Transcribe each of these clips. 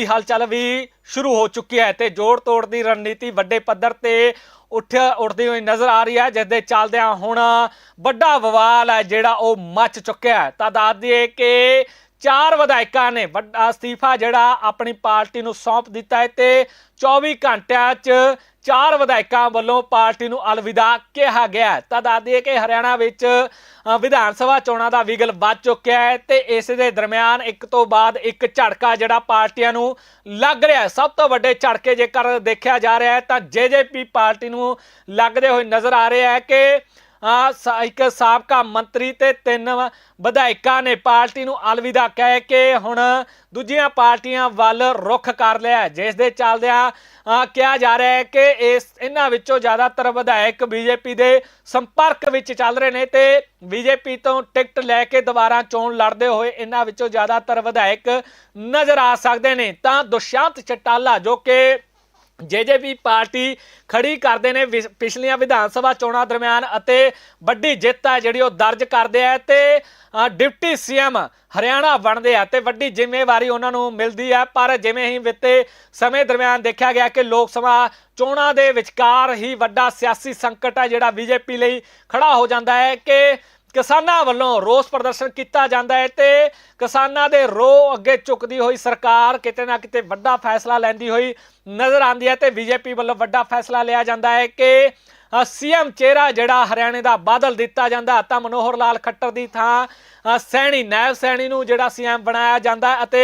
ਦੀ ਹਲਚਲ ਵੀ ਸ਼ੁਰੂ ਹੋ ਚੁੱਕੀ ਹੈ ਤੇ ਜੋੜ ਤੋੜ ਦੀ ਰਣਨੀਤੀ ਵੱਡੇ ਪੱਧਰ ਤੇ ਉੱਠ ਉੱਠਦੀ ਹੋਈ ਨਜ਼ਰ ਆ ਰਹੀ ਹੈ, ਜਿਸ ਦੇ ਚੱਲਦਿਆਂ ਹੁਣ ਵੱਡਾ ਬਵਾਲ ਹੈ ਜਿਹੜਾ ਉਹ ਮੱਚ ਚੁੱਕਿਆ ਹੈ। ਤਾਂ ਦੱਸ ਦਈਏ ਕਿ ਚਾਰ ਵਿਧਾਇਕਾਂ ਨੇ। ਵੱਡਾ ਅਸਤੀਫਾ ਜਿਹੜਾ ਆਪਣੀ ਪਾਰਟੀ ਨੂੰ ਸੌਂਪ ਦਿੱਤਾ ਹੈ ਤੇ 24 ਘੰਟਿਆਂ 'ਚ ਚਾਰ ਵਿਧਾਇਕਾਂ ਵੱਲੋਂ ਪਾਰਟੀ ਨੂੰ ਅਲਵਿਦਾ ਕਿਹਾ ਗਿਆ ਤਾਂ ਦੱਸ ਕਿ ਹਰਿਆਣਾ ਵਿੱਚ ਵਿਧਾਨ ਸਭਾ ਚੋਣਾਂ ਦਾ ਵਿਗਲ ਵੱਜ ਚੁੱਕਿਆ ਹੈ ਤੇ ਇਸ ਦੇ ਦਰਮਿਆਨ ਇੱਕ ਤੋਂ ਬਾਅਦ ਇੱਕ ਝਟਕਾ ਜਿਹੜਾ ਪਾਰਟੀਆਂ ਨੂੰ ਲੱਗ ਰਿਹਾ ਸਭ ਤੋਂ ਵੱਡੇ ਝਟਕੇ ਜੇਕਰ ਦੇਖਿਆ ਜਾ ਰਿਹਾ ਹੈ ਤਾਂ ਜੇਜੇਪੀ ਪਾਰਟੀ ਨੂੰ ਲੱਗਦੇ ਹੋਏ ਨਜ਼ਰ ਆ ਰਿਹਾ ਹੈ ਕਿ ਇੱਕ ਸਾਬਕਾ ਮੰਤਰੀ ਤੇ ਤਿੰਨ ਵਿਧਾਇਕਾਂ ਨੇ ਪਾਰਟੀ ਨੂੰ ਅਲਵਿਦਾ ਕਹਿ ਕੇ ਹੁਣ ਦੂਜੀਆਂ ਪਾਰਟੀਆਂ ਵੱਲ ਰੁਖ ਕਰ ਲਿਆ ਜਿਸ ਦੇ ਚੱਲਦਿਆਂ ਕਿਹਾ ਜਾ ਰਿਹਾ ਹੈ ਕਿ ਇਸ, ਇਹਨਾਂ ਵਿੱਚੋਂ ਜ਼ਿਆਦਾਤਰ ਵਿਧਾਇਕ ਬੀਜੇਪੀ ਦੇ ਸੰਪਰਕ ਵਿੱਚ ਚੱਲ ਰਹੇ ਨੇ ਤੇ ਬੀਜੇਪੀ ਤੋਂ ਟਿਕਟ ਲੈ ਕੇ ਦੁਬਾਰਾ ਚੋਣ ਲੜਦੇ ਹੋਏ ਇਹਨਾਂ ਵਿੱਚੋਂ ਜ਼ਿਆਦਾਤਰ ਵਿਧਾਇਕ ਨਜ਼ਰ ਆ ਸਕਦੇ ਨੇ। ਤਾਂ ਦੁਸ਼ਯੰਤ ਚਟਾਲਾ ਜੋ ਕਿ ਜੇਜੇਪੀ ਪਾਰਟੀ ਖੜੀ ਕਰਦੇ ਨੇ ਵਿਸ- ਪਿਛਲੀਆਂ ਵਿਧਾਨ ਸਭਾ ਚੋਣਾਂ ਦਰਮਿਆਨ ਅਤੇ ਵੱਡੀ ਜਿੱਤ ਹੈ ਜਿਹੜੀ ਉਹ ਦਰਜ ਕਰਦੇ ਆ ਤੇ ਅ, ਡਿਪਟੀ ਸੀਐਮ ਹਰਿਆਣਾ ਬਣਦੇ ਆ ਤੇ ਵੱਡੀ ਜ਼ਿੰਮੇਵਾਰੀ ਉਹਨਾਂ ਨੂੰ ਮਿਲਦੀ ਹੈ ਪਰ ਜਿਵੇਂ ਹੀ ਵਿੱਤੇ ਸਮੇਂ ਦਰਮਿਆਨ ਦੇਖਿਆ ਗਿਆ ਕਿ ਲੋਕ ਸਭਾ ਚੋਣਾਂ ਦੇ ਵਿਚਕਾਰ ਹੀ ਵੱਡਾ ਸਿਆਸੀ ਸੰਕਟ ਹੈ ਜਿਹੜਾ ਬੀਜੇਪੀ ਲਈ ਖੜਾ ਹੋ ਜਾਂਦਾ ਹੈ ਕਿ ਕਿਸਾਨਾਂ ਵੱਲੋਂ ਰੋਸ ਪ੍ਰਦਰਸ਼ਨ ਕੀਤਾ ਜਾਂਦਾ ਹੈ ਤੇ ਕਿਸਾਨਾਂ ਦੇ ਰੋਹ ਅੱਗੇ ਚੁੱਕਦੀ ਹੋਈ ਸਰਕਾਰ ਕਿਤੇ ਨਾ ਕਿਤੇ ਵੱਡਾ ਫੈਸਲਾ ਲੈਂਦੀ ਹੋਈ ਨਜ਼ਰ ਆਉਂਦੀ ਹੈ ਤੇ ਬੀਜੇਪੀ ਵੱਲੋਂ ਵੱਡਾ ਫੈਸਲਾ ਲਿਆ ਜਾਂਦਾ ਹੈ ਕਿ ਸੀਐਮ ਚਿਹਰਾ ਜਿਹੜਾ ਹਰਿਆਣੇ ਦਾ ਬਾਦਲ ਦਿੱਤਾ ਜਾਂਦਾ ਤਾਂ ਮਨੋਹਰ ਲਾਲ ਖੱਟਰ ਦੀ ਥਾਂ ਸੈਣੀ ਨਾਇਬ ਸੈਣੀ ਨੂੰ ਜਿਹੜਾ ਸੀਐਮ ਬਣਾਇਆ ਜਾਂਦਾ ਅਤੇ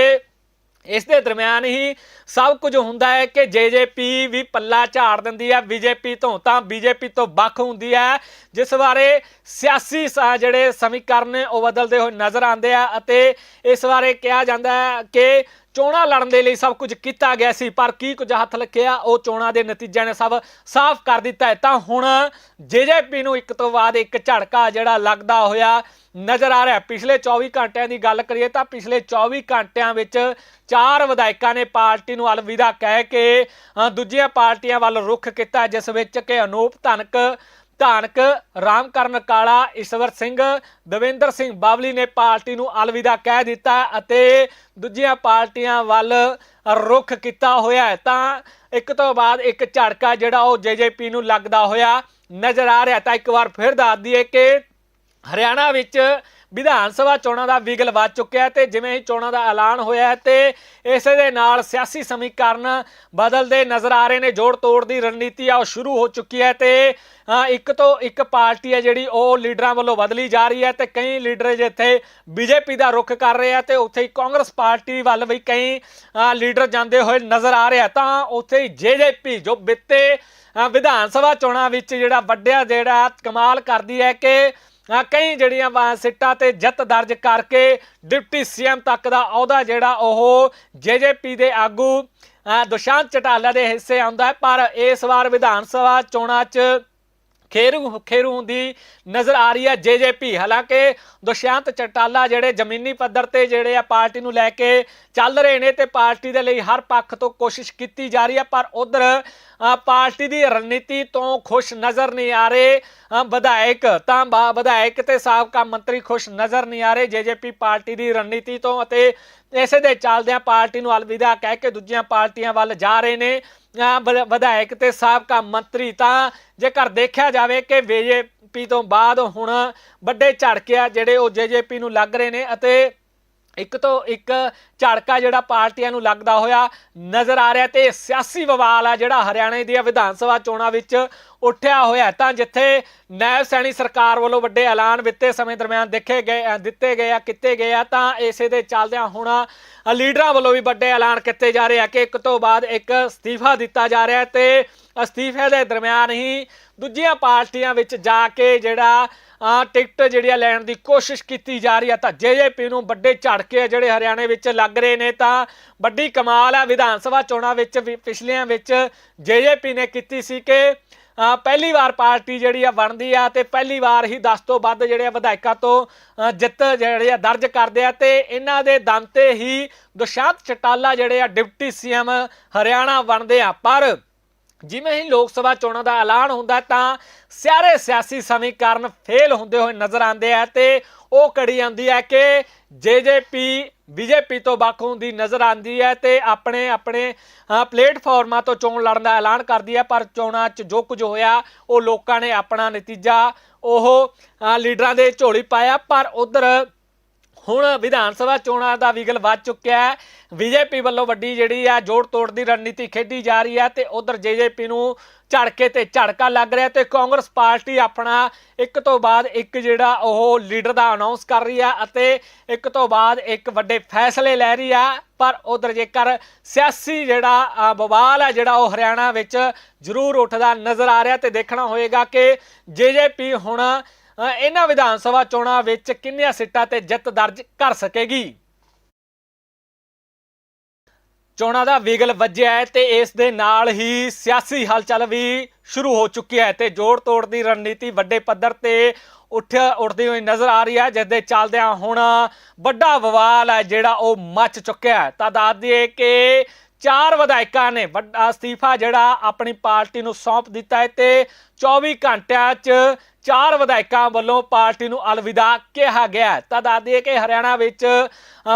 ਇਸ ਦੇ ਦਰਮਿਆਨ ਹੀ ਸਭ ਕੁਝ ਹੁੰਦਾ ਹੈ ਕਿ ਜੇਜੇਪੀ ਵੀ ਪੱਲਾ ਝਾੜ ਦਿੰਦੀ ਹੈ ਬੀਜੇਪੀ ਤੋਂ ਤਾਂ ਬੀਜੇਪੀ ਤੋਂ ਵੱਖ ਹੁੰਦੀ ਹੈ। ਜਿਸ ਬਾਰੇ ਸਿਆਸੀ ਸ- ਜਿਹੜੇ ਸਮੀਕਰਨ ਨੇ, ਉਹ ਬਦਲਦੇ ਹੋਏ ਨਜ਼ਰ ਆਉਂਦੇ ਆ ਅਤੇ ਇਸ ਬਾਰੇ ਕਿਹਾ ਜਾਂਦਾ ਹੈ ਕਿ ਚੋਣਾਂ ਲੜਨ ਦੇ ਲਈ ਸਭ ਕੁਝ ਕੀਤਾ ਗਿਆ ਸੀ, ਪਰ ਕੀ ਕੁਝ ਹੱਥ ਲੱਗਿਆ, ਉਹ ਚੋਣਾਂ ਦੇ ਨਤੀਜਿਆਂ ਨੇ ਸਭ ਸਾਫ਼ ਕਰ ਦਿੱਤਾ ਹੈ। ਤਾਂ ਹੁਣ ਜੇਜੇਪੀ ਨੂੰ ਇੱਕ ਤੋਂ ਬਾਅਦ ਇੱਕ ਝੜਕਾ ਜਿਹੜਾ ਲੱਗਦਾ ਹੋਇਆ ਨਜ਼ਰ ਆ ਰਿਹਾ। ਪਿਛਲੇ 24 ਘੰਟਿਆਂ ਦੀ ਗੱਲ ਕਰੀਏ ਤਾਂ ਪਿਛਲੇ 24 ਘੰਟਿਆਂ ਵਿੱਚ ਚਾਰ ਵਿਧਾਇਕਾਂ ਨੇ ਪਾਰਟੀ ਨੂੰ ਅਲਵਿਦਾ ਕਹਿ ਕੇ ਦੂਜੀਆਂ ਪਾਰਟੀਆਂ ਵੱਲ ਰੁਖ ਕੀਤਾ, ਜਿਸ ਵਿੱਚ ਕਿ ਅਨੂਪ ਧਨਕ, ਧਾਨਕ, ਰਾਮਕਰਨ ਕਾਲਾ, ਈਸ਼ਵਰ ਸਿੰਘ, ਦਵਿੰਦਰ ਸਿੰਘ ਬਾਵਲੀ ਨੇ ਪਾਰਟੀ ਨੂੰ ਅਲਵਿਦਾ ਕਹਿ ਦਿੱਤਾ ਅਤੇ ਦੂਜੀਆਂ ਪਾਰਟੀਆਂ ਵੱਲ ਰੁਖ ਕੀਤਾ ਹੋਇਆ ਤਾਂ ਇੱਕ ਤੋਂ ਬਾਅਦ ਇੱਕ ਝੜਕਾ ਜਿਹੜਾ ਉਹ ਜੇਜੇਪੀ ਨੂੰ ਲੱਗਦਾ ਹੋਇਆ ਨਜ਼ਰ ਆ ਰਿਹਾ। ਤਾਂ ਇੱਕ ਵਾਰ ਫਿਰ ਦੱਸ ਦਈਏ ਕਿ ਹਰਿਆਣਾ ਵਿੱਚ ਵਿਧਾਨ ਸਭਾ ਚੋਣਾਂ ਦਾ ਵਿਗਲ ਵੱਜ ਚੁੱਕਿਆ ਹੈ ਤੇ ਜਿਵੇਂ ਹੀ ਚੋਣਾਂ ਦਾ ਐਲਾਨ ਹੋਇਆ ਹੈ ਤੇ ਇਸੇ ਦੇ ਨਾਲ ਸਿਆਸੀ ਸਮੀਕਰਨ ਬਦਲਦੇ ਨਜ਼ਰ ਆ ਰਹੇ ਨੇ। ਜੋੜ ਤੋੜ ਦੀ ਰਣਨੀਤੀ ਆ, ਉਹ ਸ਼ੁਰੂ ਹੋ ਚੁੱਕੀ ਹੈ ਤੇ ਇੱਕ ਤੋਂ ਇੱਕ ਪਾਰਟੀ ਹੈ ਜਿਹੜੀ ਉਹ ਲੀਡਰਾਂ ਵੱਲੋਂ ਬਦਲੀ ਜਾ ਰਹੀ ਹੈ ਤੇ ਕਈ ਲੀਡਰ ਜਿੱਥੇ ਬੀਜੇਪੀ ਦਾ ਰੁਖ ਕਰ ਰਹੇ ਆ ਤੇ ਉੱਥੇ ਹੀ ਕਾਂਗਰਸ ਪਾਰਟੀ ਵੱਲ ਵੀ ਕਈ ਲੀਡਰ ਜਾਂਦੇ ਹੋਏ ਨਜ਼ਰ ਆ ਰਹੇ ਆ। ਤਾਂ ਉੱਥੇ ਹੀ ਜੇਜੇਪੀ ਜੋ ਬਿੱਤੇ ਵਿਧਾਨ ਸਭਾ ਚੋਣਾਂ ਵਿੱਚ ਜਿਹੜਾ ਵੱਡਿਆ ਜਿਹੜਾ ਕਮਾਲ ਕਰਦੀ ਹੈ ਕਿ ਆ ਕਈ ਜਿਹੜੀਆਂ ਵਾ ਸਿੱਟਾਂ ਤੇ ਜਿੱਤ ਦਰਜ ਕਰਕੇ ਡਿਪਟੀ ਸੀਐਮ ਤੱਕ ਦਾ ਅਹੁਦਾ ਜਿਹੜਾ ਉਹ ਜੇਜੇਪੀ ਦੇ ਆਗੂ ਅ, ਦੁਸ਼ਾਂਤ ਚਟਾਲਾ ਦੇ ਹਿੱਸੇ ਆਉਂਦਾ ਹੈ ਪਰ ਇਸ ਵਾਰ ਵਿਧਾਨ ਸਭਾ ਚੋਣਾਂ 'ਚ ਖੇਰੂ ਖੇਰੂ ਹੁੰਦੀ ਨਜ਼ਰ ਆ ਰਹੀ ਹੈ ਜੇਜੇਪੀ ਹਾਲਾਂਕਿ ਦੁਸ਼ਯੰਤ ਚਟਾਲਾ ਜਿਹੜੇ ਜ਼ਮੀਨੀ ਪੱਧਰ ਤੇ ਜਿਹੜੇ ਆ ਪਾਰਟੀ ਨੂੰ ਲੈ ਕੇ ਚੱਲ ਰਹੇ ਨੇ ਤੇ ਪਾਰਟੀ ਦੇ ਲਈ ਹਰ ਪੱਖ ਤੋਂ ਕੋਸ਼ਿਸ਼ ਕੀਤੀ ਜਾ ਰਹੀ ਹੈ, ਪਰ ਉਧਰ ਪਾਰਟੀ ਦੀ ਰਣਨੀਤੀ ਤੋਂ ਖੁਸ਼ ਨਜ਼ਰ ਨਹੀਂ ਆ ਰਹੇ ਵਿਧਾਇਕ। ਤਾਂ ਬਾ- ਵਿਧਾਇਕ ਤੇ ਸਾਬਕਾ ਮੰਤਰੀ ਖੁਸ਼ ਨਜ਼ਰ ਨਹੀਂ ਆ ਰਹੇ ਜੇਜੇਪੀ ਪਾਰਟੀ ਦੀ ਰਣਨੀਤੀ ਤੋਂ ਅਤੇ ਇਸੇ ਦੇ ਚੱਲਦਿਆਂ ਪਾਰਟੀ ਨੂੰ ਅਲਵਿਦਾ ਕਹਿ ਕੇ ਦੂਜੀਆਂ ਪਾਰਟੀਆਂ ਵੱਲ ਜਾ ਰਹੇ ਨੇ। ਵਿਧਾਇਕ ਤੇ ਸਾਬਕਾ ਮੰਤਰੀ, ਤਾਂ ਜੇਕਰ ਦੇਖਿਆ ਜਾਵੇ ਕਿ ਬੀਜੇਪੀ ਤੋਂ ਬਾਅਦ ਹੁਣ ਵੱਡੇ ਝੜਕੇ ਆ ਜਿਹੜੇ ਉਹ ਜੇਜੇਪੀ ਨੂੰ ਲੱਗ ਰਹੇ ਨੇ ਅਤੇ ਇੱਕ ਤੋਂ ਇੱਕ ਝੜਕਾ ਜਿਹੜਾ ਪਾਰਟੀਆਂ ਨੂੰ ਲੱਗਦਾ ਹੋਇਆ ਨਜ਼ਰ ਆ ਰਿਹਾ ਤੇ ਸਿਆਸੀ ਵਿਵਾਲ ਆ ਜਿਹੜਾ ਹਰਿਆਣੇ ਦੀਆਂ ਵਿਧਾਨ ਸਭਾ ਚੋਣਾਂ ਵਿੱਚ ਉੱਠਿਆ ਹੋਇਆ ਤਾਂ ਜਿੱਥੇ ਨੈਬ ਸੈਣੀ ਸਰਕਾਰ ਵੱਲੋਂ ਵੱਡੇ ਐਲਾਨ ਵਿੱਤੇ ਸਮੇਂ ਦਰਮਿਆਨ ਦੇਖੇ ਗਏ ਦਿੱਤੇ ਗਏ ਆ, ਕੀਤੇ ਗਏ ਆ, ਤਾਂ ਇਸੇ ਦੇ ਚੱਲਦਿਆਂ ਹੁਣ ਲੀਡਰਾਂ ਵੱਲੋਂ ਵੀ ਵੱਡੇ ਐਲਾਨ ਕੀਤੇ ਜਾ ਰਹੇ ਆ ਕਿ ਇੱਕ ਤੋਂ ਬਾਅਦ ਇੱਕ ਅਸਤੀਫਾ ਦਿੱਤਾ ਜਾ ਰਿਹਾ ਹੈ ਤੇ ਅਸਤੀਫੇ ਦੇ ਦਰਮਿਆਨ ਹੀ ਦੂਜੀਆਂ ਪਾਰਟੀਆਂ ਵਿੱਚ ਜਾ ਕੇ ਜਿਹੜਾ, ਆ, ਟਿਕਟ ਜਿਹੜੀਆਂ ਲੈਣ ਦੀ ਕੋਸ਼ਿਸ਼ ਕੀਤੀ ਜਾ ਰਹੀ ਹੈ ਤਾਂ ਜੇਜੇਪੀ ਨੂੰ ਵੱਡੇ ਝੜਕੇ ਜਿਹੜੇ ਹਰਿਆਣੇ ਵਿੱਚ ਲੱਗ ਰਹੇ ਨੇ, ਤਾਂ ਵੱਡੀ ਕਮਾਲ ਆ। ਵਿਧਾਨ ਸਭਾ ਚੋਣਾਂ ਵਿੱਚ ਵੀ ਪਿਛਲੀਆਂ ਵਿੱਚ ਜੇਜੇਪੀ ਨੇ ਕੀਤੀ ਸੀ ਕਿ ਪਹਿਲੀ ਵਾਰ ਪਾਰਟੀ ਜਿਹੜੀ ਆ ਬਣਦੀ ਆ ਤੇ ਪਹਿਲੀ ਵਾਰ ਹੀ 10 ਤੋਂ ਵੱਧ ਜਿਹੜੇ ਆ ਵਿਧਾਇਕਾਂ ਤੋਂ ਜਿੱਤ ਜਿਹੜੇ ਆ ਦਰਜ ਕਰਦੇ ਆ ਤੇ ਇਹਨਾਂ ਦੇ ਦਮ ਤੇ ਹੀ ਦੁਸ਼ਾਂਤ ਚਟਾਲਾ ਜਿਹੜੇ ਆ ਡਿਪਟੀ ਸੀਐਮ ਹਰਿਆਣਾ ਬਣਦੇ ਆ। ਪਰ ਜਿਵੇਂ ਹੀ ਲੋਕ ਸਭਾ ਚੋਣਾਂ ਦਾ ਐਲਾਨ ਹੁੰਦਾ ਤਾਂ ਸਾਰੇ ਸਿਆਸੀ ਸਮੀਕਰਨ ਫੇਲ ਹੁੰਦੇ ਹੋਏ ਨਜ਼ਰ ਆਉਂਦੇ ਆ ਤੇ ਉਹ ਕੜੀ ਆਉਂਦੀ ਹੈ ਕਿ ਜੇਜੇਪੀ ਬੀਜੇਪੀ ਤੋਂ ਵੱਖ ਹੁੰਦੀ ਨਜ਼ਰ ਆਂਦੀ ਹੈ ਤੇ ਆਪਣੇ ਆਪਣੇ ਪਲੇਟਫਾਰਮਾਂ ਤੋਂ ਚੋਣ ਲੜਨ ਦਾ ਐਲਾਨ ਕਰਦੀ ਹੈ, ਪਰ ਚੋਣਾਂ 'ਚ ਜੋ ਕੁਝ ਹੋਇਆ, ਉਹ ਲੋਕਾਂ ਨੇ ਆਪਣਾ ਨਤੀਜਾ, ਉਹ ਲੀਡਰਾਂ ਦੇ ਝੋਲੀ ਪਾਇਆ, ਪਰ ਉਧਰ ਹੁਣ ਵਿਧਾਨ ਸਭਾ ਚੋਣਾਂ ਦਾ ਵਿਗਲ ਵੱਜ ਚੁੱਕਿਆ ਹੈ। ਬੀਜੇਪੀ ਵੱਲੋਂ ਵੱਡੀ ਜਿਹੜੀ ਆ ਜੋੜ ਤੋੜ ਦੀ ਰਣਨੀਤੀ ਖੇਡੀ ਜਾ ਰਹੀ ਹੈ ਤੇ ਉਧਰ ਜੇਜੇਪੀ ਨੂੰ ਝੜਕੇ ਤੇ ਝੜਕਾ ਲੱਗ ਰਿਹਾ ਤੇ ਕਾਂਗਰਸ ਪਾਰਟੀ ਆਪਣਾ ਇੱਕ ਤੋਂ ਬਾਅਦ ਇੱਕ ਜਿਹੜਾ ਉਹ ਲੀਡਰ ਦਾ ਅਨਾਉਂਸ ਕਰ ਰਹੀ ਆ ਅਤੇ ਇੱਕ ਤੋਂ ਬਾਅਦ ਇੱਕ ਵੱਡੇ ਫੈਸਲੇ ਲੈ ਰਹੀ ਆ। ਪਰ ਉਧਰ ਜੇਕਰ ਸਿਆਸੀ ਜਿਹੜਾ ਬਵਾਲ ਹੈ ਜਿਹੜਾ ਉਹ ਹਰਿਆਣਾ ਵਿੱਚ ਜ਼ਰੂਰ ਉੱਠਦਾ ਨਜ਼ਰ ਆ ਰਿਹਾ ਤੇ ਦੇਖਣਾ ਹੋਏਗਾ ਕਿ ਜੇਜੇਪੀ ਹੁਣ ਇਹਨਾਂ ਵਿਧਾਨ ਸਭਾ ਚੋਣਾਂ ਵਿੱਚ ਕਿੰਨੀਆਂ ਸੀਟਾਂ ਤੇ ਜਿੱਤ ਦਰਜ ਕਰ ਸਕੇਗੀ। ਚੋਣਾਂ ਦਾ ਵਿਗਲ ਵੱਜਿਆ ਹੈ ਤੇ ਇਸ ਦੇ ਨਾਲ ਹੀ ਸਿਆਸੀ ਹਲਚਲ ਵੀ ਸ਼ੁਰੂ ਹੋ ਚੁੱਕੀ ਹੈ ਤੇ ਜੋੜ ਤੋੜ ਦੀ ਰਣਨੀਤੀ ਵੱਡੇ ਪੱਧਰ ਤੇ ਉੱਠ ਉੱਠਦੀ ਹੋਈ ਨਜ਼ਰ ਆ ਰਹੀ ਹੈ, ਜਿਸ ਦੇ ਚੱਲਦਿਆਂ ਹੁਣ ਵੱਡਾ ਬਵਾਲ ਹੈ ਜਿਹੜਾ ਉਹ ਮੱਚ ਚੁੱਕਿਆ ਹੈ। ਤਾਂ ਦੱਸ ਦਈਏ ਕਿ ਚਾਰ ਵਿਧਾਇਕਾਂ ਨੇ ਵੱਡਾ ਅਸਤੀਫਾ ਜਿਹੜਾ ਆਪਣੀ ਪਾਰਟੀ ਨੂੰ ਸੌਂਪ ਦਿੱਤਾ ਹੈ ਤੇ 24 ਘੰਟਿਆਂ 'ਚ ਚਾਰ ਵਿਧਾਇਕਾਂ ਵੱਲੋਂ ਪਾਰਟੀ ਨੂੰ ਅਲਵਿਦਾ ਕਿਹਾ ਗਿਆ ਤਾਂ ਦੱਸ ਕਿ ਹਰਿਆਣਾ ਵਿੱਚ